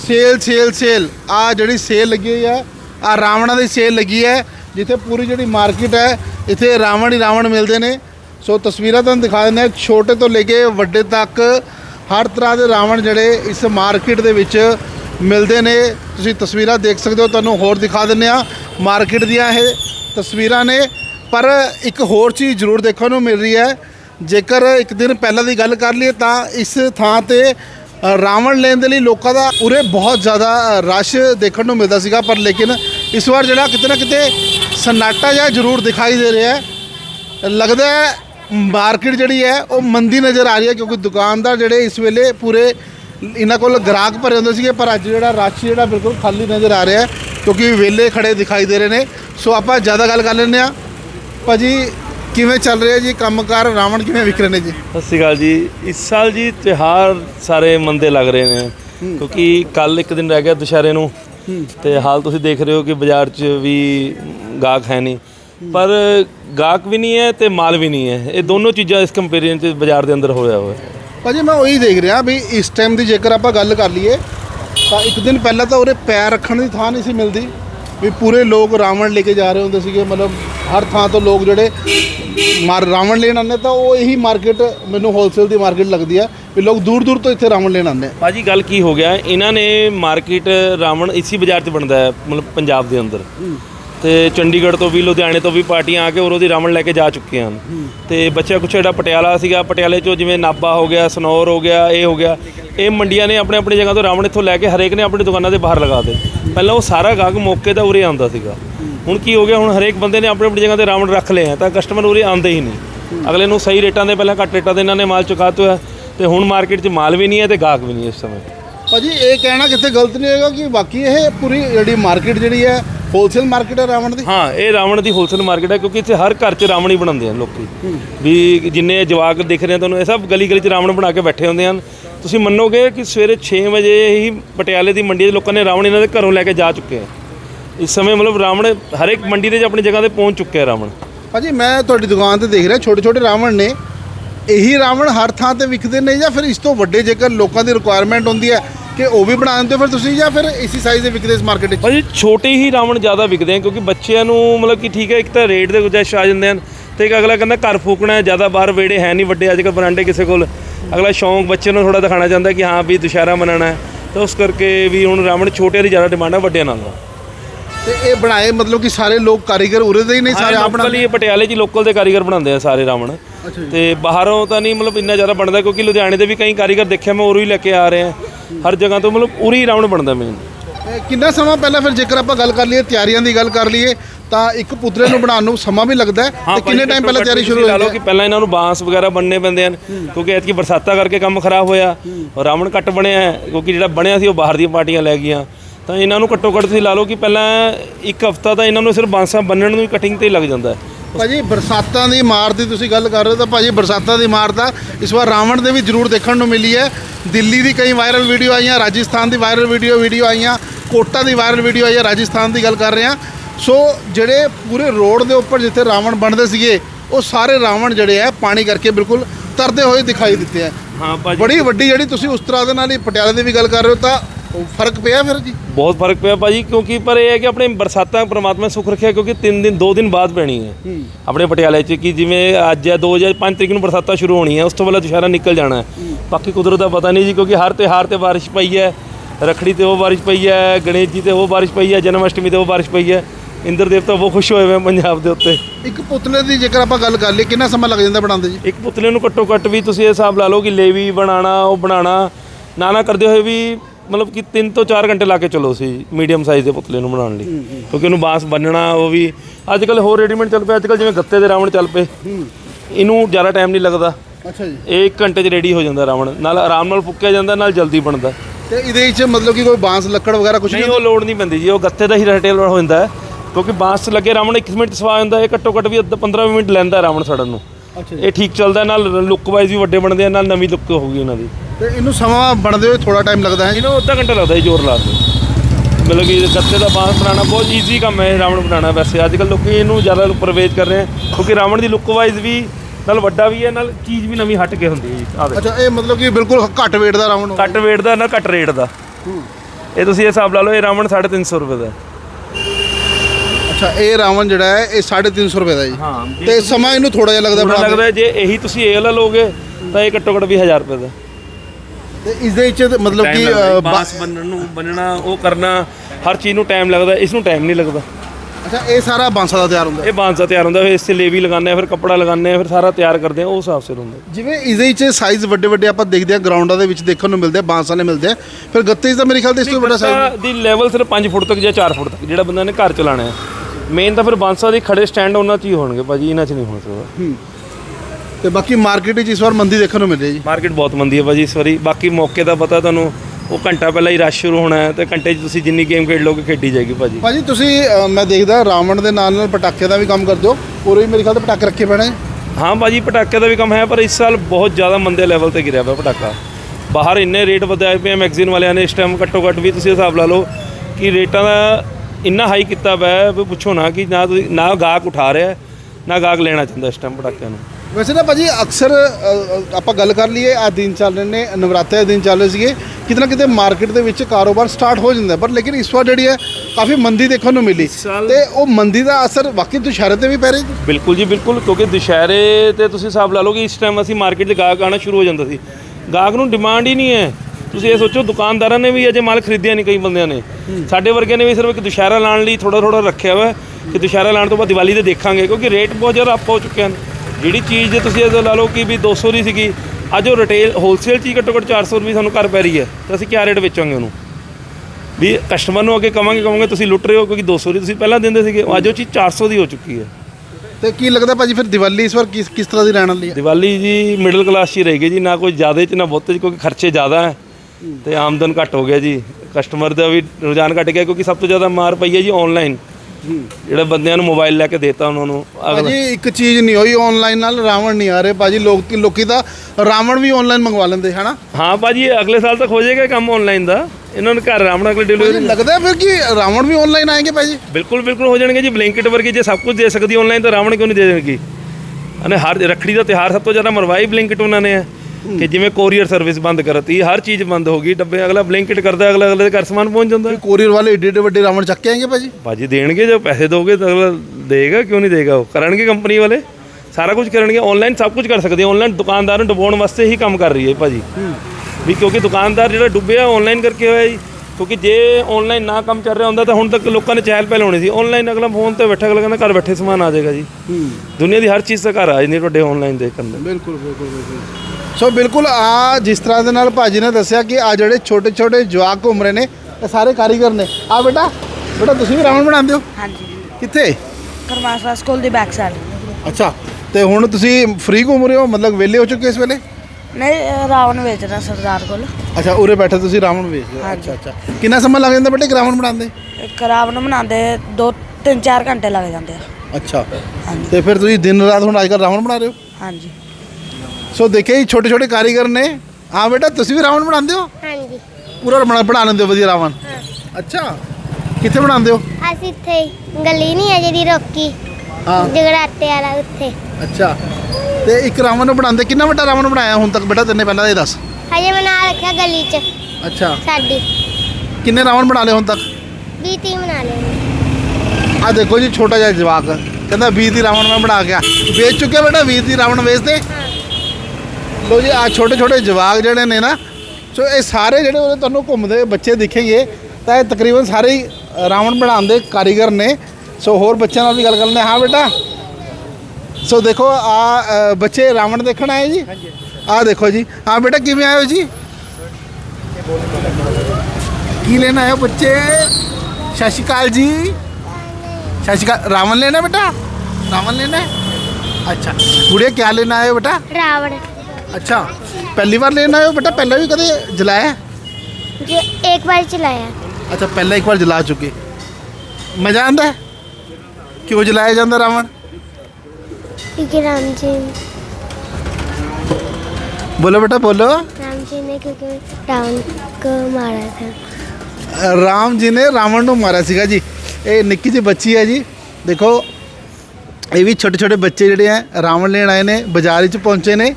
ਸੇਲ ਸੇਲ ਸੇਲ ਆ ਜਿਹੜੀ ਸੇਲ ਲੱਗੀ ਹੋਈ ਹੈ, ਆ ਰਾਵਣਾਂ ਦੀ ਸੇਲ ਲੱਗੀ ਹੈ, ਜਿੱਥੇ ਪੂਰੀ ਜਿਹੜੀ ਮਾਰਕੀਟ ਹੈ, ਇੱਥੇ ਰਾਵਣ ਹੀ ਰਾਵਣ ਮਿਲਦੇ ਨੇ। ਸੋ ਤਸਵੀਰਾਂ ਤੁਹਾਨੂੰ ਦਿਖਾ ਦਿੰਦੇ ਹਾਂ। ਛੋਟੇ ਤੋਂ ਲੈ ਕੇ ਵੱਡੇ ਤੱਕ ਹਰ ਤਰ੍ਹਾਂ ਦੇ ਰਾਵਣ ਜਿਹੜੇ ਇਸ ਮਾਰਕੀਟ ਦੇ ਵਿੱਚ ਮਿਲਦੇ ਨੇ। ਤੁਸੀਂ ਤਸਵੀਰਾਂ ਦੇਖ ਸਕਦੇ ਹੋ, ਤੁਹਾਨੂੰ ਹੋਰ ਦਿਖਾ ਦਿੰਦੇ ਆ ਮਾਰਕੀਟ ਦੀਆਂ ਇਹ ਤਸਵੀਰਾਂ ਨੇ। ਪਰ ਇੱਕ ਹੋਰ ਚੀਜ਼ ਜ਼ਰੂਰ ਦੇਖਣ ਨੂੰ ਮਿਲ ਰਹੀ ਹੈ। ਜੇਕਰ ਇੱਕ ਦਿਨ ਪਹਿਲਾਂ ਦੀ ਗੱਲ ਕਰ ਲਈਏ ਤਾਂ ਇਸ ਥਾਂ ਤੇ ਰਾਵਣ ਲੈਣ ਦੇ ਲਈ ਲੋਕਾਂ ਦਾ ਉਰੇ ਬਹੁਤ ਜ਼ਿਆਦਾ ਰਸ਼ ਦੇਖਣ ਨੂੰ ਮਿਲਦਾ ਸੀਗਾ। ਪਰ ਲੇਕਿਨ ਇਸ ਵਾਰ ਜਿਹੜਾ ਕਿਤੇ ਨਾ ਕਿਤੇ ਸਨਾਟਾ ਜਿਹਾ ਜ਼ਰੂਰ ਦਿਖਾਈ ਦੇ ਰਿਹਾ ਹੈ। ਲੱਗਦਾ ਹੈ ਮਾਰਕੀਟ ਜਿਹੜੀ ਹੈ ਉਹ ਮੰਦੀ ਨਜ਼ਰ ਆ ਰਹੀ ਹੈ ਕਿਉਂਕਿ ਦੁਕਾਨਦਾਰ ਜਿਹੜੇ ਇਸ ਵੇਲੇ ਪੂਰੇ ਇਹਨਾਂ ਕੋਲ ਗ੍ਰਾਹਕ ਭਰੇ ਹੁੰਦੇ ਸੀਗੇ ਪਰ ਅੱਜ ਜਿਹੜਾ ਰਸ਼ ਜਿਹੜਾ ਬਿਲਕੁਲ ਖਾਲੀ ਨਜ਼ਰ ਆ ਰਿਹਾ ਹੈ ਕਿਉਂਕਿ ਵੇਲੇ ਖੜੇ ਦਿਖਾਈ ਦੇ ਰਹੇ ਨੇ। ਸੋ ਆਪਾਂ ਜ਼ਿਆਦਾ ਗੱਲ ਕਰ ਲੈਂਦੇ ਆ ਭਾਜੀ ਕਿਵੇਂ ਚੱਲ ਰਿਹਾ ਜੀ ਕੰਮਕਾਰ? ਰਾਵਣ ਕਿਵੇਂ ਵਿਕ ਰਹੇ ਨੇ ਜੀ? ਸਤਿ ਸ਼੍ਰੀ ਅਕਾਲ ਜੀ। ਇਸ ਸਾਲ ਜੀ ਤਿਹਾਰ ਸਾਰੇ ਮੰਦੇ ਲੱਗ ਰਹੇ ਨੇ ਕਿਉਂਕਿ ਕੱਲ ਇੱਕ ਦਿਨ ਰਹਿ ਗਿਆ ਦੁਸ਼ਹਿਰੇ ਨੂੰ ਤੇ ਹਾਲ ਤੁਸੀਂ ਦੇਖ ਰਹੇ ਹੋ ਕਿ ਬਾਜ਼ਾਰ 'ਚ ਵੀ ਗਾਹਕ ਹੈ ਨਹੀਂ। ਪਰ ਗਾਹਕ ਵੀ ਨਹੀਂ ਹੈ ਤੇ ਮਾਲ ਵੀ ਨਹੀਂ ਹੈ। ਇਹ ਦੋਨੋਂ ਚੀਜ਼ਾਂ ਇਸ ਕੰਪੈਰੀਜ਼ਨ 'ਚ ਬਾਜ਼ਾਰ ਦੇ ਅੰਦਰ ਹੋਇਆ ਹੋਇਆ। ਭਾਜੀ ਮੈਂ ਉਹੀ ਦੇਖ ਰਿਹਾ ਵੀ ਇਸ ਟਾਈਮ ਦੀ ਜੇਕਰ ਆਪਾਂ ਗੱਲ ਕਰ ਲਈਏ ਤਾਂ ਇੱਕ ਦਿਨ ਪਹਿਲਾਂ ਤਾਂ ਉਰੇ ਪੈਰ ਰੱਖਣ ਦੀ ਥਾਂ ਨਹੀਂ ਸੀ ਮਿਲਦੀ। ਵੀ ਪੂਰੇ ਲੋਕ ਰਾਵਣ ਲੈ ਕੇ ਜਾ ਰਹੇ ਹੁੰਦੇ ਸੀਗੇ ਮਤਲਬ ਹਰ ਥਾਂ ਤੋਂ ਲੋਕ ਜਿਹੜੇ ਮਾਰ ਰਾਵਣ ਲੈਣ ਆਉਂਦੇ ਤਾਂ ਉਹ ਇਹੀ ਮਾਰਕੀਟ ਮੈਨੂੰ ਹੋਲਸੇਲ ਦੀ ਮਾਰਕੀਟ ਲੱਗਦੀ ਆ ਵੀ ਲੋਕ ਦੂਰ ਦੂਰ ਤੋਂ ਇੱਥੇ ਰਾਵਣ ਲੈਣ ਆਉਂਦੇ ਆ। ਭਾਜੀ ਗੱਲ ਕੀ ਹੋ ਗਿਆ? ਇਹਨਾਂ ਨੇ ਮਾਰਕੀਟ ਰਾਵਣ ਇਸੀ ਬਾਜ਼ਾਰ 'ਚ ਬਣਦਾ ਹੈ ਮਤਲਬ ਪੰਜਾਬ ਦੇ ਅੰਦਰ। ਤੇ ਚੰਡੀਗੜ੍ਹ ਤੋਂ ਵੀ ਲੁਧਿਆਣੇ ਤੋਂ ਵੀ ਪਾਰਟੀਆਂ ਆ ਕੇ ਉਰੋਂ ਦੀ ਰਾਵਣ ਲੈ ਕੇ ਜਾ ਚੁੱਕੀਆਂ ਹਨ। ਤੇ ਬੱਚਾ ਕੁਛ ਜਿਹੜਾ ਪਟਿਆਲਾ ਸੀਗਾ ਪਟਿਆਲੇ 'ਚੋਂ ਜਿਵੇਂ ਨਾਬਾ ਹੋ ਗਿਆ ਸਨੌਰ ਹੋ ਗਿਆ ਇਹ ਹੋ ਗਿਆ ਇਹ ਮੰਡੀਆਂ ਨੇ ਆਪਣੇ ਆਪਣੀ ਜਗ੍ਹਾ ਤੋਂ ਰਾਵਣ ਇੱਥੋਂ ਲੈ ਕੇ ਹਰੇਕ ਨੇ ਆਪਣੀ ਦੁਕਾਨਾਂ ਦੇ ਬਾਹਰ ਲਗਾ ਦੇ ਪਹਿਲਾਂ ਉਹ ਸਾਰਾ ਗਾਹਕ ਮੌਕੇ ਦਾ ਉਰੇ ਆਉਂਦਾ ਸੀਗਾ। ਹੁਣ ਕੀ ਹੋ ਗਿਆ? ਹੁਣ ਹਰੇਕ ਬੰਦੇ ਨੇ ਆਪਣੀ ਆਪਣੀ ਜਗ੍ਹਾ ਤੇ ਰਾਵਣ ਰੱਖ ਲਏ ਆ ਤਾਂ ਕਸਟਮਰ ਉਰੇ ਆਉਂਦੇ ਹੀ ਨਹੀਂ। ਅਗਲੇ ਨੂੰ ਸਹੀ ਰੇਟਾਂ ਦੇ ਪਹਿਲਾਂ ਘੱਟ ਰੇਟਾਂ ਦੇ ਇਹਨਾਂ ਨੇ ਮਾਲ ਚੁਕਾ ਦਿੱਤਾ ਤੇ ਹੁਣ ਮਾਰਕੀਟ 'ਚ ਮਾਲ ਵੀ ਨਹੀਂ ਹੈ ਤੇ ਗਾਹਕ ਵੀ ਨਹੀਂ ਇਸ ਸਮੇਂ। ਭਾਜੀ ਇਹ ਕਹਿਣਾ ਕਿਤੇ ਗਲਤ ਨਹੀਂ ਹੋਏਗਾ ਕਿ ਬਾਕੀ ਇਹ ਪੂਰੀ ਜਿਹੜੀ ਮਾਰਕੀਟ ਜਿਹੜੀ ਹੈ ਹੋਲਸੇਲ ਮਾਰਕੀਟ ਹੈ ਰਾਵਣ ਦੀ? ਹਾਂ ਇਹ ਰਾਵਣ ਦੀ ਹੋਲਸੇਲ ਮਾਰਕੀਟ ਹੈ ਕਿਉਂਕਿ ਇੱਥੇ ਹਰ ਘਰ 'ਚ ਰਾਵਣ ਹੀ ਬਣਾਉਂਦੇ ਹਨ ਲੋਕੀ। ਵੀ ਜਿੰਨੇ ਜਵਾਕ ਦਿਖ ਰਹੇ ਆ ਤੁਹਾਨੂੰ ਇਹ ਸਭ ਗਲੀ ਗਲੀ 'ਚ ਰਾਵਣ ਬਣਾ ਕੇ ਬੈਠੇ ਹੁੰਦੇ ਹਨ। ਤੁਸੀਂ ਮੰਨੋਗੇ ਕਿ ਸਵੇਰੇ 6 ਵਜੇ ਹੀ ਪਟਿਆਲੇ ਦੀ ਮੰਡੀ ਦੇ ਲੋਕਾਂ ਨੇ ਰਾਵਣ ਇਹਨਾਂ ਦੇ ਘਰੋਂ ਲੈ ਕੇ ਜਾ ਚੁੱਕੇ ਆ ਇਸ ਸਮੇਂ ਮਤਲਬ ਰਾਵਣ ਹਰ ਇੱਕ ਮੰਡੀ ਦੇ ਆਪਣੀ ਜਗ੍ਹਾ ਤੇ ਪਹੁੰਚ ਚੁੱਕੇ ਆ ਰਾਵਣ। ਭਾਜੀ ਮੈਂ ਤੁਹਾਡੀ ਦੁਕਾਨ ਤੇ ਦੇਖ ਰਿਹਾ ਛੋਟੇ ਛੋਟੇ ਰਾਵਣ ਨੇ ਇਹੀ ਰਾਵਣ ਹਰ ਥਾਂ ਤੇ ਵਿਕਦੇ ਨੇ ਜਾਂ ਫਿਰ ਇਸ ਤੋਂ ਵੱਡੇ ਜੇਕਰ ਲੋਕਾਂ ਦੀ ਰਿਕੁਆਇਰਮੈਂਟ ਹੁੰਦੀ ਹੈ ਕਿ ਉਹ ਵੀ ਬਣਾ ਦਿੰਦੇ ਹੋ ਫਿਰ ਤੁਸੀਂ ਜਾਂ ਫਿਰ ਇਸੀ ਸਾਈਜ਼ ਦੇ ਵਿਕਦੇ ਇਸ ਮਾਰਕੀਟ ਵਿੱਚ? ਭਾਜੀ, ਛੋਟੇ ਹੀ ਰਾਵਣ ਜ਼ਿਆਦਾ ਵਿਕਦੇ ਆ, ਕਿਉਂਕਿ ਬੱਚਿਆਂ ਨੂੰ ਮਤਲਬ ਕਿ ਠੀਕ ਹੈ, ਇੱਕ ਤਾਂ ਰੇਟ ਦੇ ਗੁਜਾਇਸ਼ ਆ ਜਾਂਦੇ ਹਨ ਤੇ ਇੱਕ ਅਗਲਾ ਕਹਿੰਦਾ ਘਰ ਫੂਕਣਾ ਹੈ, ਜ਼ਿਆਦਾ ਬਾਹਰ ਵੇੜੇ ਹੈ ਨਹੀਂ ਵੱਡੇ ਅੱਜ ਅੱਜਕੱਲ ਬਰਾਂਡੇ ਕਿਸੇ ਕੋਲ। ਅਗਲਾ ਸ਼ੌਂਕ ਬੱਚੇ ਨੂੰ ਥੋੜਾ ਦਿਖਾਣਾ ਚਾਹੁੰਦਾ ਕਿ ਹਾਂ ਵੀ ਦੁਸ਼ਹਿਰਾ ਮਨਾਉਣਾ ਹੈ। ਤਾਂ ਉਸ ਕਰਕੇ ਵੀ ਹੁਣ ਰਾਵਣ ਛੋਟਿਆਂ ਦੀ ਜ਼ਿਆਦਾ ਡਿਮਾਂਡ ਹੈ ਵੱਡਿਆਂ ਨਾਲੋਂ। ਤੇ ਇਹ ਬਣਾਏ ਮਤਲਬ ਕਿ ਸਾਰੇ ਲੋਕ ਕਾਰੀਗਰ ਉਰੇ ਦੇ ਹੀ ਨਹੀਂ ਸਾਰੇ ਆਪ ਲੋਕਲ ਹੀ ਪਟਿਆਲੇ 'ਚ ਲੋਕਲ ਦੇ ਕਾਰੀਗਰ ਬਣਾਉਂਦੇ ਆ ਸਾਰੇ ਰਾਵਣ। ਤੇ ਬਾਹਰੋਂ ਤਾਂ ਨਹੀਂ ਮਤਲਬ ਇੰਨਾ ਜ਼ਿਆਦਾ ਬਣਦਾ ਕਿਉਂਕਿ ਲੁਧਿਆਣੇ ਦੇ ਵੀ ਕਈ ਕਾਰੀਗਰ ਦੇਖਿਆ ਮੈਂ ਉਰੋਂ ਹੀ ਲੈ ਕੇ ਆ ਰਹੇ। ਆ ਹਰ ਜਗ੍ਹਾ ਤੋਂ ਮਤਲਬ ਉਰੀ ਹੀ ਰਾਵਣ ਬਣਦਾ ਮੇਨ ਇਹ ਕਿੰਨਾ ਸਮਾਂ ਪਹਿਲਾਂ ਫਿਰ ਜੇਕਰ ਆਪਾਂ ਗੱਲ ਕਰ ਲਈਏ ਤਿਆਰੀਆਂ ਦੀ ਗੱਲ ਕਰ ਲਈਏ ਤਾਂ ਇੱਕ ਪੁਤਲੇ ਨੂੰ ਬਣਾਉਣ ਨੂੰ ਸਮਾਂ ਵੀ ਲੱਗਦਾ ਹੈ ਤੇ ਕਿੰਨੇ ਟਾਈਮ ਪਹਿਲਾਂ ਤਿਆਰੀ ਸ਼ੁਰੂ ਲਾ ਲਓ ਹੋਈ ਕਿ ਪਹਿਲਾਂ ਇਹਨਾਂ ਨੂੰ ਬਾਂਸ ਵਗੈਰਾ ਬਣਨੇ ਪੈਂਦੇ ਹਨ ਕਿਉਂਕਿ ਐਤਕੀ ਬਰਸਾਤਾਂ ਕਰਕੇ ਕੰਮ ਖਰਾਬ ਹੋਇਆ। ਰਾਵਣ ਕੱਟ ਬਣਿਆ ਹੈ, ਕਿਉਂਕਿ ਜਿਹੜਾ ਬਣਿਆ ਸੀ ਉਹ ਬਾਹਰ ਦੀਆਂ ਪਾਰਟੀਆਂ ਲੈ ਗਈਆਂ। ਤਾਂ ਇਹਨਾਂ ਨੂੰ ਘੱਟੋ ਘੱਟ ਤੁਸੀਂ ਲਾ ਲਓ ਕਿ ਪਹਿਲਾਂ ਇੱਕ ਹਫਤਾ ਤਾਂ ਇਹਨਾਂ ਨੂੰ ਸਿਰਫ ਬਾਂਸਾਂ ਬੰਨਣ ਨੂੰ ਹੀ ਕਟਿੰਗ ਤੇ ਹੀ ਲੱਗ ਜਾਂਦਾ ਹੈ। ਭਾਜੀ ਬਰਸਾਤਾਂ ਦੀ ਮਾਰ ਦੀ ਤੁਸੀਂ ਗੱਲ ਕਰ ਰਹੇ ਹੋ ਤਾਂ ਭਾਜੀ ਬਰਸਾਤਾਂ ਦੀ ਮਾਰ ਤਾਂ ਇਸ ਵਾਰ ਰਾਵਣ ਦੇ ਵੀ ਜ਼ਰੂਰ ਦੇਖਣ ਨੂੰ ਮਿਲੀ ਹੈ। ਦਿੱਲੀ ਦੀ ਕਈ ਵਾਇਰਲ ਵੀਡੀਓ ਆਈਆਂ ਰਾਜਸਥਾਨ ਦੀ ਵਾਇਰਲ ਵੀਡੀਓ ਵੀਡੀਓ ਆਈਆਂ ਕੋਟਾ ਦੀ ਵਾਇਰਲ ਵੀਡੀਓ ਆਈ ਹੈ ਰਾਜਸਥਾਨ ਦੀ ਗੱਲ ਕਰ ਰਹੇ ਹਾਂ। ਸੋ ਜਿਹੜੇ ਪੂਰੇ ਰੋਡ ਦੇ ਉੱਪਰ ਜਿੱਥੇ ਰਾਵਣ ਬਣਦੇ ਸੀਗੇ ਉਹ ਸਾਰੇ ਰਾਵਣ ਜਿਹੜੇ ਆ ਪਾਣੀ ਕਰਕੇ ਬਿਲਕੁਲ ਤਰਦੇ ਹੋਏ ਦਿਖਾਈ ਦਿੱਤੇ ਆ ਹਾਂ ਭਾਜੀ। ਬੜੀ ਵੱਡੀ ਜਿਹੜੀ ਤੁਸੀਂ ਉਸ ਤਰ੍ਹਾਂ ਦੇ ਨਾਲ ਹੀ ਪਟਿਆਲੇ ਦੀ ਵੀ ਗੱਲ ਕਰ ਰਹੇ ਹੋ ਤਾਂ ਫ਼ਰਕ ਪਿਆ ਫਿਰ ਜੀ? ਬਹੁਤ ਫ਼ਰਕ ਪਿਆ ਭਾਜੀ ਕਿਉਂਕਿ ਪਰ ਇਹ ਹੈ ਕਿ ਆਪਣੇ ਬਰਸਾਤਾਂ ਪ੍ਰਮਾਤਮਾ ਸੁੱਖ ਰੱਖਿਆ ਕਿਉਂਕਿ 3 ਦਿਨ 2 ਦਿਨ ਬਾਅਦ ਪੈਣੀ ਹੈ। ਆਪਣੇ ਪਟਿਆਲੇ 'ਚ ਕਿ ਜਿਵੇਂ ਅੱਜ ਹੈ 2 ਜਾਂ 5 ਤਰੀਕ ਨੂੰ ਬਰਸਾਤਾਂ ਸ਼ੁਰੂ ਹੋਣੀਆਂ ਉਸ ਤੋਂ ਪਹਿਲਾਂ ਦੁਸ਼ਹਿਰਾ ਨਿਕਲ ਜਾਣਾ ਹੈ। ਬਾਕੀ ਕੁਦਰਤ ਦਾ ਪਤਾ ਨਹੀਂ ਜੀ ਕਿਉਂਕਿ ਹਰ ਤਿਉਹਾਰ ਤੇ ਬਾਰਿਸ਼ ਪਈ ਹੈ ਰਖੜੀ ਤੇ ਉਹ ਬਾਰਿਸ਼ ਪਈ ਹੈ ਗਣੇਸ਼ ਜੀ ਤੇ ਉਹ ਬਾਰਿਸ਼ ਪਈ ਹੈ ਜਨਮ ਅਸ਼ਟਮੀ ਤੇ ਉਹ ਬਾਰਿਸ਼ ਪਈ ਹੈ। ਇੰਦਰ ਦੇਵਤਾ ਬਹੁਤ ਖੁਸ਼ ਹੋਏ ਹੋਏ ਪੰਜਾਬ ਦੇ ਉੱਤੇ। ਇੱਕ ਪੁਤਲੇ ਦੀ ਜੇਕਰ ਆਪਾਂ ਗੱਲ ਕਰ ਲਈਏ ਕਿੰਨਾ ਸਮਾਂ ਲੱਗ ਜਾਂਦਾ ਬਣਾਉਂਦੇ ਜੀ? ਇੱਕ ਪੁਤਲੇ ਨੂੰ ਘੱਟੋ ਘੱਟ ਵੀ ਤੁਸੀਂ ਇਹ ਹਿਸਾਬ ਲਾ ਲਓ ਕਿ ਲੇਵੀ ਬਣਾਉਣਾ ਉਹ ਬਣਾਉਣਾ ਨਾ ਨਾ ਕਰਦੇ ਹੋਏ ਵੀ ਮਤਲਬ ਕਿ 3 ਤੋਂ 4 ਘੰਟੇ ਲਾ ਕੇ ਚਲੋ ਸੀ ਮੀਡੀਅਮ ਸਾਈਜ਼ ਦੇ ਪੁਤਲੇ ਨੂੰ ਬਣਾਉਣ ਲਈ। ਕਿਉਂਕਿ ਉਹਨੂੰ ਬਾਂਸ ਬੰਨਣਾ ਉਹ ਵੀ ਅੱਜ ਕੱਲ ਹੋਰ ਰੈਡੀਮੇਡ ਚੱਲ ਪਿਆ। ਅੱਜ ਕੱਲ ਜਿਵੇਂ ਗੱਤੇ ਦੇ ਰਾਵਣ ਚੱਲ ਪਏ। ਇਹਨੂੰ ਜ਼ਿਆਦਾ ਟਾਈਮ ਨਹੀਂ ਲੱਗਦਾ। ਅੱਛਾ ਜੀ। ਇਹ 1 ਘੰਟੇ 'ਚ ਰੈਡੀ ਹੋ ਜਾਂਦਾ ਰਾਵਣ। ਨਾਲ ਆਰਾਮ ਨਾਲ ਫੁੱਕਿਆ ਜਾਂਦਾ ਨਾਲ ਜਲਦੀ ਬਣਦਾ। ਤੇ ਇਹਦੇ ਵਿੱਚ ਮਤਲਬ ਕਿ ਕੋਈ ਬਾਂਸ ਲੱਕੜ ਵਗੈਰਾ ਕੁਝ ਨਹੀਂ ਉਹ ਲੋਡ ਨਹੀਂ ਪੈਂਦੀ ਜੀ। ਉਹ ਗੱਤੇ ਦਾ ਹੀ ਰਟੇਲ ਹੋ ਜਾਂਦਾ ਕਿਉਂਕਿ ਬਾਂਸ 'ਚ ਲੱਗੇ ਰਾਵਣ 1 ਮਿੰਟ ਸਵਾ ਜਾਂਦਾ ਇਹ ਘੱਟੋ ਘੱਟ ਵੀ 15 ਮਿੰਟ ਲੈਂਦਾ ਰਾਵਣ ਸੜਨ ਨੂੰ। ਅੱਛਾ ਇਹ ਠੀਕ ਚੱਲਦਾ ਨਾਲ ਲੁੱਕ ਵਾਈਜ਼ ਵੀ ਵੱਡੇ ਬਣਦੇ ਆ ਨਾਲ ਨਵੀਂ ਲੁੱਕ ਹੋਊਗੀ ਇਹਨਾਂ ਦੀ। ਤੇ ਇਹਨੂੰ ਸਮਾਂ ਬਣਦੇ ਹੋਏ ਥੋੜਾ ਟਾਈਮ ਲੱਗਦਾ ਹੈ। ਇਹਨੂੰ ਅੱਧਾ ਘੰਟਾ ਲੱਗਦਾ ਜੀ ਜ਼ੋਰ ਲਾ ਕੇ ਮਤਲਬ ਕਿ ਗੱਤੇ ਦਾ ਬਾਂਸ ਬਣਾਉਣਾ ਬਹੁਤ ਈਜ਼ੀ ਕੰਮ ਹੈ ਰਾਵਣ ਬਣਾਉਣਾ ਵੈਸੇ। ਅੱਜ ਕੱਲ੍ਹ ਲੋਕੀ ਇਹਨੂੰ ਜ਼ਿਆਦਾ ਪ੍ਰਵੇਸ਼ ਕਰ ਰਹੇ ਆ ਕਿਉਂਕਿ ਰਾਵਣ ਦੀ ਲੁੱਕ ਵਾਈਜ਼ ਵੀ ਨਾਲ ਵੱਡਾ ਵੀ ਹੈ ਨਾਲ ਚੀਜ਼ ਵੀ ਨਵੀਂ ਹਟ ਕੇ ਹੁੰਦੀ ਹੈ ਜੀ ਆਹ ਦੇਖੋ। ਅੱਛਾ ਇਹ ਮਤਲਬ ਕਿ ਬਿਲਕੁਲ ਘੱਟ weight ਦਾ ਰਾਵਣ ਘੱਟ weight ਦਾ ਨਾਲ ਘੱਟ ਰੇਟ ਦਾ। ਇਹ ਤੁਸੀਂ ਇਹ ਹਿਸਾਬ ਲਾ ਲਓ ਇਹ ਰਾਵਣ 350 ਰੁਪਏ ਦਾ। ਅੱਛਾ ਇਹ ਰਾਵਣ ਜਿਹੜਾ ਹੈ ਇਹ 350 ਰੁਪਏ ਦਾ ਜੀ। ਹਾਂ ਤੇ ਸਮਾਂ ਇਹਨੂੰ ਥੋੜਾ ਜਿਹਾ ਲੱਗਦਾ ਲੱਗਦਾ ਜੇ ਇਹੀ ਤੁਸੀਂ ਇਹ ਵਾਲਾ ਲੋਗੇ ਤਾਂ ਇਹ ਘੱਟੋ ਘੱਟ ਵੀ 1000 ਰੁਪਏ ਦਾ ਤੇ ਇਸ ਦੇ ਵਿੱਚ ਮਤਲਬ ਕਿ ਅ, ਬਾ- ਬਾਂਸ ਬੰਨਣ ਨੂੰ ਬੰਨਣਾ ਉਹ ਕਰਨਾ ਹਰ ਚੀਜ਼ ਨੂੰ ਟਾਈਮ ਲੱਗਦਾ ਇਸ ਨੂੰ ਟਾਈਮ ਨਹੀਂ ਲੱਗਦਾ। ਅੱਛਾ ਇਹ ਸਾਰਾ ਬਾਂਸਾਂ ਦਾ ਤਿਆਰ ਹੁੰਦਾ ਇਹ ਬਾਂਸ ਦਾ ਤਿਆਰ ਹੁੰਦਾ ਫਿਰ ਇਸ ਤੇ ਲੇਵੀ ਲਗਾਉਂਦੇ ਆ ਫਿਰ ਕੱਪੜਾ ਲਗਾਉਂਦੇ ਆ ਫਿਰ ਸਾਰਾ ਤਿਆਰ ਕਰਦੇ ਆ ਉਹ ਹਿਸਾਬ ਸਿਰ ਹੁੰਦਾ ਜਿਵੇਂ ਇਸ ਦੇ ਵਿੱਚ ਸਾਈਜ਼ ਵੱਡੇ ਵੱਡੇ ਆਪਾਂ ਦੇਖਦੇ ਆ ਗਰਾਊਂਡਾਂ ਦੇ ਵਿੱਚ ਦੇਖਣ ਨੂੰ ਮਿਲਦੇ ਆ ਬਾਂਸ ਵਾਲੇ ਮਿਲਦੇ ਆ। ਫਿਰ ਗੱਤੇ 'ਚ ਤਾਂ ਮੇਰੇ ਖਿਆਲ ਤੇ ਇਸ ਤੋਂ ਵੱਡਾ ਸਾਈਜ਼ ਗੱਤਾ ਦੀ ਲੈਵਲ ਸਿਰਫ 5 ਫੁੱਟ ਤੱਕ ਜਾਂ 4 ਫੁੱਟ ਤੱਕ ਜਿਹੜਾ ਬੰਦਾ ਨੇ ਘਰ ਚਲਾਣਾ ਹੈ। ਮੇਨ ਤਾਂ ਫਿਰ ਬਾਂਸਾਂ ਦੇ ਖੜੇ ਸਟੈਂਡ ਉਹਨਾਂ 'ਚ ਹੀ ਹੋਣਗੇ ਭਾਜੀ ਇਹਨਾਂ 'ਚ ਨਹੀਂ ਹੋ ਸਕਦਾ। ਤੇ ਬਾਕੀ ਮਾਰਕੀਟ ਵਿੱਚ ਇਸ ਵਾਰ ਮੰਦੀ ਦੇਖਣ ਨੂੰ ਮਿਲ ਰਹੀ ਹੈ ਜੀ। ਮਾਰਕੀਟ ਬਹੁਤ ਮੰਦੀ ਹੈ ਭਾਜੀ ਇਸ ਵਾਰੀ। ਬਾਕੀ ਮੌਕੇ ਦਾ ਪਤਾ ਤੁਹਾਨੂੰ ਉਹ ਘੰਟਾ ਪਹਿਲਾਂ ਹੀ ਰਸ਼ ਸ਼ੁਰੂ ਹੋਣਾ ਹੈ ਤੇ ਘੰਟੇ 'ਚ ਤੁਸੀਂ ਜਿੰਨੀ ਗੇਮ ਖੇਡ ਲੋਗੇ ਖੇਡੀ ਜਾਏਗੀ ਭਾਜੀ। ਭਾਜੀ ਤੁਸੀਂ ਅ, ਮੈਂ ਦੇਖਦਾ ਰਾਵਣ ਦੇ ਨਾਲ ਨਾਲ ਪਟਾਕੇ ਦਾ ਵੀ ਕੰਮ ਕਰਦੇ ਹੋ ਉਰੇ ਹੀ ਮੇਰੇ ਖਿਆਲ ਤੇ ਪਟਾਕੇ ਰੱਖੇ ਪੈਣੇ। ਹਾਂ ਭਾਜੀ ਪਟਾਕੇ ਦਾ ਵੀ ਕੰਮ ਹੈ ਪਰ ਇਸ ਸਾਲ ਬਹੁਤ ਜ਼ਿਆਦਾ ਮੰਦੇ ਲੈਵਲ ਤੇ ਗਿਰਿਆ ਪਿਆ ਪਟਾਕਾ। ਬਾਹਰ ਇੰਨੇ ਰੇਟ ਵਧਾਏ ਪਏ ਮੈਗਜ਼ੀਨ ਵਾਲਿਆਂ ਨੇ ਇਸ ਟਾਈਮ ਘੱਟੋ ਘੱਟ ਵੀ ਤੁਸੀਂ ਹਿਸਾਬ ਲਾ ਲਓ ਕਿ ਰੇਟਾਂ ਦਾ ਇੰਨਾ ਹਾਈ ਕੀਤਾ ਪਿਆ ਹੈ ਵੀ ਪੁੱਛੋ ਨਾ ਕਿ ਨਾ ਤੁਸੀਂ ਨਾ ਗਾਹਕ ਉਠਾ ਰਿਹਾ ਹੈ, ਨਾ ਗਾਹਕ ਲੈਣਾ ਚਾਹੁੰਦਾ ਇਸ ਟਾਈਮ ਪਟਾਕਿਆਂ ਨੂੰ। ਵੈਸੇ ਨਾ ਭਾਜੀ ਅਕਸਰ ਅ, ਆਪਾਂ ਗੱਲ ਕਰ ਲਈਏ ਆ ਦਿਨ ਚੱਲ ਰਹੇ ਨੇ ਨਵਰਾਤੇ ਦੇ ਦਿਨ ਚੱਲ ਰਹੇ ਸੀਗੇ ਕਿਤੇ ਨਾ ਕਿਤੇ ਮਾਰਕੀਟ ਦੇ ਵਿੱਚ ਕਾਰੋਬਾਰ ਸਟਾਰਟ ਹੋ ਜਾਂਦਾ ਪਰ ਲੇਕਿਨ ਇਸ ਵਾਰ ਜਿਹੜੀ ਹੈ ਕਾਫੀ ਮੰਦੀ ਦੇਖਣ ਨੂੰ ਮਿਲੀ। ਸਾਲ- ਤੇ ਉਹ ਮੰਦੀ ਦਾ ਅਸਰ ਬਾਕੀ ਦੁਸ਼ਹਿਰੇ ਤੇ ਵੀ ਪੈ ਰਿਹਾ ਜੀ? ਬਿਲਕੁਲ ਜੀ ਬਿਲਕੁਲ ਕਿਉਂਕਿ ਦੁਸ਼ਹਿਰੇ ਤੇ ਤੁਸੀਂ ਹਿਸਾਬ ਲਾ ਲਓ ਕਿ ਇਸ ਟਾਈਮ ਅਸੀਂ ਮਾਰਕੀਟ 'ਚ ਗਾਹਕ ਆਉਣਾ ਸ਼ੁਰੂ ਹੋ ਜਾਂਦਾ ਸੀ। ਗਾਹਕ ਨੂੰ ਡਿਮਾਂਡ ਹੀ ਨਹੀਂ ਹੈ। ਤੁਸੀਂ ਇਹ ਸੋਚੋ ਦੁਕਾਨਦਾਰਾਂ ਨੇ ਵੀ ਅਜੇ ਮਾਲ ਖਰੀਦਿਆ ਨਹੀਂ ਕਈ ਬੰਦਿਆਂ ਨੇ। ਸਾਡੇ ਵਰਗਿਆਂ ਨੇ ਵੀ ਸਿਰਫ ਇੱਕ ਦੁਸ਼ਹਿਰਾ ਲਾਣ ਲਈ ਥੋੜਾ ਥੋੜਾ ਰੱਖਿਆ ਹੋਇਆ ਹੈ ਕਿ ਦੁਸ਼ਹਿਰਾ ਲਾਣ ਤੋਂ ਬਾਅਦ ਦੀਵਾਲੀ ਤੇ ਦੇਖਾਂਗੇ ਕਿਉਂਕਿ ਰੇਟ ਬਹੁਤ ਜ਼ਿਆਦਾ ਅਪ ਹੋ ਚੁੱਕੇ ਹਨ। ਜਿਹੜੀ ਚੀਜ਼ ਜੇ ਤੁਸੀਂ ਇਹ ਲਾ ਲਓ ਕਿ ਵੀ 200 ਦੀ ਸੀਗੀ ਅੱਜ ਉਹ ਰਿਟੇਲ ਹੋਲਸੇਲ ਚੀਜ਼ ਘੱਟੋ ਘੱਟ 400 ਰੁਪਏ ਸਾਨੂੰ ਘਰ ਪੈ ਰਹੀ ਹੈ ਤਾਂ ਅਸੀਂ ਕਿਆ ਰੇਟ ਵੇਚਾਂਗੇ ਉਹਨੂੰ? ਵੀ ਕਸਟਮਰ ਨੂੰ ਅੱਗੇ ਕਵਾਂਗੇ ਕਵਾਂਗੇ ਤੁਸੀਂ ਲੁੱਟ ਰਹੇ ਹੋ ਕਿਉਂਕਿ 200 ਦੀ ਤੁਸੀਂ ਪਹਿਲਾਂ ਦਿੰਦੇ ਸੀਗੇ ਅੱਜ ਉਹ ਚੀਜ਼ 400 ਦੀ ਹੋ ਚੁੱਕੀ ਹੈ। ਤੇ ਕੀ ਲੱਗਦਾ ਭਾਜੀ ਫਿਰ ਦੀਵਾਲੀ ਇਸ ਵਾਰ ਕਿਸ ਕਿਸ ਤਰ੍ਹਾਂ ਦੀ ਰਹਿਣ ਵਾਲੀ ਹੈ? ਦੀਵਾਲੀ ਜੀ ਮਿਡਲ ਕਲਾਸ 'ਚ ਹੀ ਰਹੇਗੀ ਜੀ ਨਾ ਕੋਈ ਜ਼ਿਆਦਾ 'ਚ ਨਾ ਬਹੁਤੇ 'ਚ ਕਿਉਂਕਿ ਖਰਚੇ ਜ਼ਿਆਦਾ ਹੈ ਤੇ ਆਮਦਨ ਘੱਟ ਹੋ ਗਿਆ ਜੀ। ਕਸਟਮਰ ਦਾ ਵੀ ਰੁਝਾਨ ਘਟ ਗਿਆ ਕਿਉਂਕਿ ਸਭ ਤੋਂ ਜ਼ਿਆਦਾ ਮਾਰ ਪਈ ਹੈ ਜੀ ਆਨਲਾਈਨ ਜਿਹੜੇ ਬੰਦਿਆਂ ਨੂੰ ਮੋਬਾਈਲ ਲੈ ਕੇ ਦੇਤਾ ਉਹਨਾਂ ਨੂੰ ਭਾਜੀ ਇੱਕ ਚੀਜ਼ ਨਹੀਂ ਹੋਈ ਆਨਲਾਈਨ ਨਾਲ ਰਾਵਣ ਨਹੀਂ ਆ ਰਹੇ ਭਾਜੀ ਲੋਕ ਲੋਕੀ ਤਾਂ ਰਾਵਣ ਵੀ ਆਨਲਾਈਨ ਮੰਗਵਾ ਲੈਂਦੇ ਹਨਾ ਹਾਂ ਭਾਜੀ ਅਗਲੇ ਸਾਲ ਤੱਕ ਹੋ ਜਾਏਗਾ ਕੰਮ ਆਨਲਾਈਨ ਦਾ। ਇਹਨਾਂ ਨੂੰ ਘਰ ਰਾਮਣਾ ਅਗਲੇ ਡਿਲੀਵਰੀ ਲੱਗਦਾ ਫਿਰ ਕਿ ਰਾਵਣ ਵੀ ਆਨਲਾਈਨ ਆਏਗੇ ਭਾਜੀ? ਬਿਲਕੁਲ ਬਿਲਕੁਲ ਹੋ ਜਾਣਗੇ ਜੀ। ਬਲੈਂਕਟ ਵਰਗੀ ਜੇ ਸਭ ਕੁਝ ਦੇ ਸਕਦੀ ਆਨਲਾਈਨ ਤਾਂ ਰਾਵਣ ਕਿਉਂ ਨਹੀਂ ਦੇ ਦੇਣਗੀ? ਅਨੇ ਹਰ ਰੱਖੜੀ ਦਾ ਤਿਹਾਰ ਸਭ ਤੋਂ ਜ਼ਿਆਦਾ ਮਰਵਾਈ ਬਲੈਂਕਟ ਉਹਨਾਂ ਨੇ। ਹੈ ਕਿ ਜਿਵੇਂ ਕੋਰੀਅਰ ਸਰਵਿਸ ਬੰਦ ਕਰਤੀ ਹਰ ਚੀਜ਼ ਬੰਦ ਹੋ ਗਈ ਡੱਬੇ ਅਗਲਾ ਬਲੈਂਕਟ ਕਰਦਾ ਅਗਲਾ ਅਗਲੇ ਦੇ ਘਰ ਸਮਾਨ ਪਹੁੰਚ ਜਾਂਦਾ। ਕੋਰੀਅਰ ਵਾਲੇ ਏਡੇ ਏਡੇ ਵੱਡੇ ਰਾਵਣ ਚੱਕ ਕੇ ਆਏਗੇ ਭਾਜੀ? ਭਾਜੀ ਦੇਣਗੇ ਜੋ ਪੈਸੇ ਦੋਗੇ ਤਾਂ ਅਗਲਾ ਦੇਗਾ ਕਿਉਂ ਨਹੀਂ ਦੇਗਾ ਉਹ? ਕਰਨਗੇ ਕੰਪਨੀ ਵਾਲੇ। ਸਾਰਾ ਕੁਝ ਕਰਨਗੇ ਆਨਲਾਈਨ ਸਭ ਕੁਝ ਕਰ ਸਕਦੇ ਆਨਲਾਈਨ ਦੁਕਾਨਦਾਰ ਨੂੰ ਡੁਬੋਣ ਵਾਸਤੇ ਹੀ ਕੰਮ ਕਰ ਰਹੀ ਹੈ ਭਾਜੀ। ਵੀ ਕਿਉਂਕਿ ਦੁਕਾਨਦਾਰ ਜਿਹੜਾ ਡੁੱਬਿਆ ਆਨਲਾਈਨ ਕਰਕੇ ਹੋਇਆ ਜੀ। ਕਿਉਂਕਿ ਜੇ ਆਨਲਾਈਨ ਨਾ ਕੰਮ ਚੱਲ ਰਿਹਾ ਹੁੰਦਾ ਤਾਂ ਹੁਣ ਤੱਕ ਲੋਕਾਂ ਨੇ ਚਹਿਲ ਪਹਿਲ ਹੋਣੀ ਸੀ। ਆਨਲਾਈਨ ਅਗਲਾ ਫੋਨ ਤੇ ਬੈਠਾ ਅਗਲਾ ਕਹਿੰਦਾ ਘਰ ਬੈਠੇ ਸਮਾਨ ਆ ਜਾਏਗਾ ਜੀ। ਦੁਨੀਆ ਦੀ ਹਰ ਚੀਜ਼ ਤਾਂ ਘਰ ਆ ਜਾਂਦੀ ਹੈ ਤੁਹਾਡੇ ਆਨਲਾਈਨ ਦੇਖਣ ਦੇ। ਬਿਲਕੁਲ ਬਿਲਕੁਲ ਬਿਲਕੁਲ। ਸੋ ਬਿਲਕੁਲ ਆ ਜਿਸ ਤਰ੍ਹਾਂ ਦੇ ਨਾਲ ਭਾਜੀ ਨੇ ਦੱਸਿਆ ਕਿ ਆ ਜਿਹੜੇ ਛੋਟੇ ਛੋਟੇ ਜਵਾਕ ਘੁੰਮ ਰਹੇ ਨੇ ਇਹ ਸਾਰੇ ਕਾਰੀਗਰ ਨੇ। ਆ ਬੇਟਾ ਬੇਟਾ ਤੁਸੀਂ ਵੀ ਰਾਵਣ ਬਣਾਉਂਦੇ ਹੋ? ਹਾਂਜੀ। ਕਿੱਥੇ? ਕਰਮਾਸਰਾ ਸਕੂਲ ਦੀ ਬੈਕ ਸਾਈਡ ਅੱਛਾ ਤੇ ਹੁਣ ਤੁਸੀਂ ਫ੍ਰੀ ਘੁੰਮ ਰਹੇ ਹੋ? ਮਤਲਬ ਵਿਹਲੇ ਹੋ ਚੁੱਕੇ ਇਸ ਵੇਲੇ? ਨਹੀਂ ਰਾਵਣ ਵੇਚਦਾ ਸਰਦਾਰ ਕੋਲ। ਅੱਛਾ ਉਰੇ ਬੈਠੇ ਤੁਸੀਂ ਰਾਵਣ ਵੇਚ ਰਹੇ ਹੋ। ਅੱਛਾ ਅੱਛਾ। ਕਿੰਨਾ ਸਮਾਂ ਲੱਗ ਜਾਂਦਾ ਬੇਟੇ ਰਾਵਣ ਬਣਾਉਂਦੇ? ਇੱਕ ਰਾਵਣ ਬਣਾਉਂਦੇ ਦੋ ਤਿੰਨ ਚਾਰ ਘੰਟੇ ਲੱਗ ਜਾਂਦੇ ਆ। ਅੱਛਾ। ਤੇ ਫਿਰ ਤੁਸੀਂ ਦਿਨ ਰਾਤ ਹੁਣ ਅੱਜਕੱਲ ਰਾਵਣ ਬਣਾ ਰਹੇ ਹੋ? ਹਾਂਜੀ। ਸੋ ਦੇਖਿਆ ਜੀ ਛੋਟੇ ਛੋਟੇ ਕਾਰੀਗਰ ਨੇ। ਹਾਂ ਬੇਟਾ ਤੁਸੀਂ ਵੀ ਰਾਵਣ ਬਣਾਉਂਦੇ ਹੋ? ਹਾਂਜੀ। ਪੂਰਾ ਬਣਾ ਬਣਾ ਲੈਂਦੇ ਹੋ ਵਧੀਆ ਰਾਵਣ। ਅੱਛਾ ਕਿੱਥੇ ਬਣਾਉਂਦੇ ਹੋ? ਅਸੀਂ ਇੱਥੇ ਹੀ, ਗਲੀ ਨਹੀਂ ਹੈ ਜਿਹੜੀ ਰੋਕੀ। ਹਾਂ। ਜਗਰਾਤੇ ਵਾਲਾ ਉੱਥੇ। ਅੱਛਾ। ਤੇ ਇੱਕ ਰਾਵਣ ਨੂੰ ਬਣਾਉਂਦੇ ਕਿੰਨਾ ਵੱਡਾ ਰਾਵਣ ਬਣਾਇਆ ਹੁਣ ਤੱਕ ਬੇਟਾ? ਤੈਨੇ ਪਹਿਲਾਂ ਇਹ ਦੱਸ। ਹਜੇ ਨਾਂ ਰੱਖਿਆ ਗਲੀ 'ਚ। ਅੱਛਾ। ਸਾਡੀ। ਕਿੰਨੇ ਰਾਵਣ ਬਣਾ ਲਏ ਹੁਣ ਤੱਕ? 20 ਤੀਹ ਬਣਾ ਲਏ। ਆ ਦੇਖੋ ਜੀ ਛੋਟਾ ਜਿਹਾ ਜਵਾਕ। ਕਹਿੰਦਾ 20 ਦੀ ਰਾਵਣ ਮੈਂ ਬਣਾ ਗਿਆ। ਵੇਚ ਚੁੱਕਿਆ ਬੇਟਾ 20 ਦੀ ਰਾਵਣ ਵੇਚਦੇ? ਲੋ ਜੀ ਆ ਛੋਟੇ ਛੋਟੇ ਜਵਾਗ ਜਿਹੜੇ ਨੇ ਨਾ ਸੋ ਇਹ ਸਾਰੇ ਜਿਹੜੇ ਉਹ ਤੁਹਾਨੂੰ ਘੁੰਮਦੇ ਬੱਚੇ ਦਿਖेंगे ਤਾਂ ਇਹ ਤਕਰੀਬਨ ਸਾਰੇ ਹੀ ਰਾਵਣ ਬਣਾਉਣ ਦੇ ਕਾਰੀਗਰ ਨੇ। ਸੋ ਹੋਰ ਬੱਚਿਆਂ ਨਾਲ ਵੀ ਗੱਲ ਕਰ ਲੈਂਦੇ ਹਾਂ ਬੇਟਾ? ਸੋ ਦੇਖੋ ਆ ਬੱਚੇ ਰਾਵਣ ਦੇਖਣ ਆਏ ਜੀ? ਆ ਦੇਖੋ ਜੀ। ਹਾਂ ਬੇਟਾ ਕਿਵੇਂ ਆਏ ਹੋ ਜੀ? ਕੀ ਲੈਣਾ ਆਏ ਬੱਚੇ? ਸਤਿ ਸ਼੍ਰੀ ਅਕਾਲ ਜੀ। ਸਤਿ ਸ਼੍ਰੀ ਅਕਾਲ। ਰਾਵਣ ਲੈਣਾ ਬੇਟਾ? ਰਾਵਣ ਲੈਣਾ ਅੱਛਾ। ਗੁੜਿਆ ਕੀ ਲੈਣਾ ਆਏ ਬੇਟਾ? ਰਾਵਣ। अच्छा पहली बार लेना आए हो बेटा पहले भी कदे जलाया है? ਜੋ ਇੱਕ ਵਾਰ ਚਲਾਇਆ अच्छा पहले एक बार जला चुके मजा आंदा है क्यों जलाया जाता रावण क्योंकि राम जी बोलो बेटा बोलो राम जी ने क्योंकि रावण को मारा था ਰਾਮ ਜੀ ਨੇ ਰਾਵਣ ਨੂੰ ਮਾਰਿਆ ਸੀਗਾ ਜੀ ਇਹ ਨਿੱਕੀ ਜਿਹੀ ਬੱਚੀ ਹੈ ਜੀ ਦੇਖੋ ਇਹ ਵੀ ਛੋਟੇ ਛੋਟੇ ਬੱਚੇ ਜਿਹੜੇ ਆ ਰਾਵਣ ਲੈਣ ਆਏ ਨੇ ਬਾਜ਼ਾਰ ਵਿੱਚ ਪਹੁੰਚੇ ਨੇ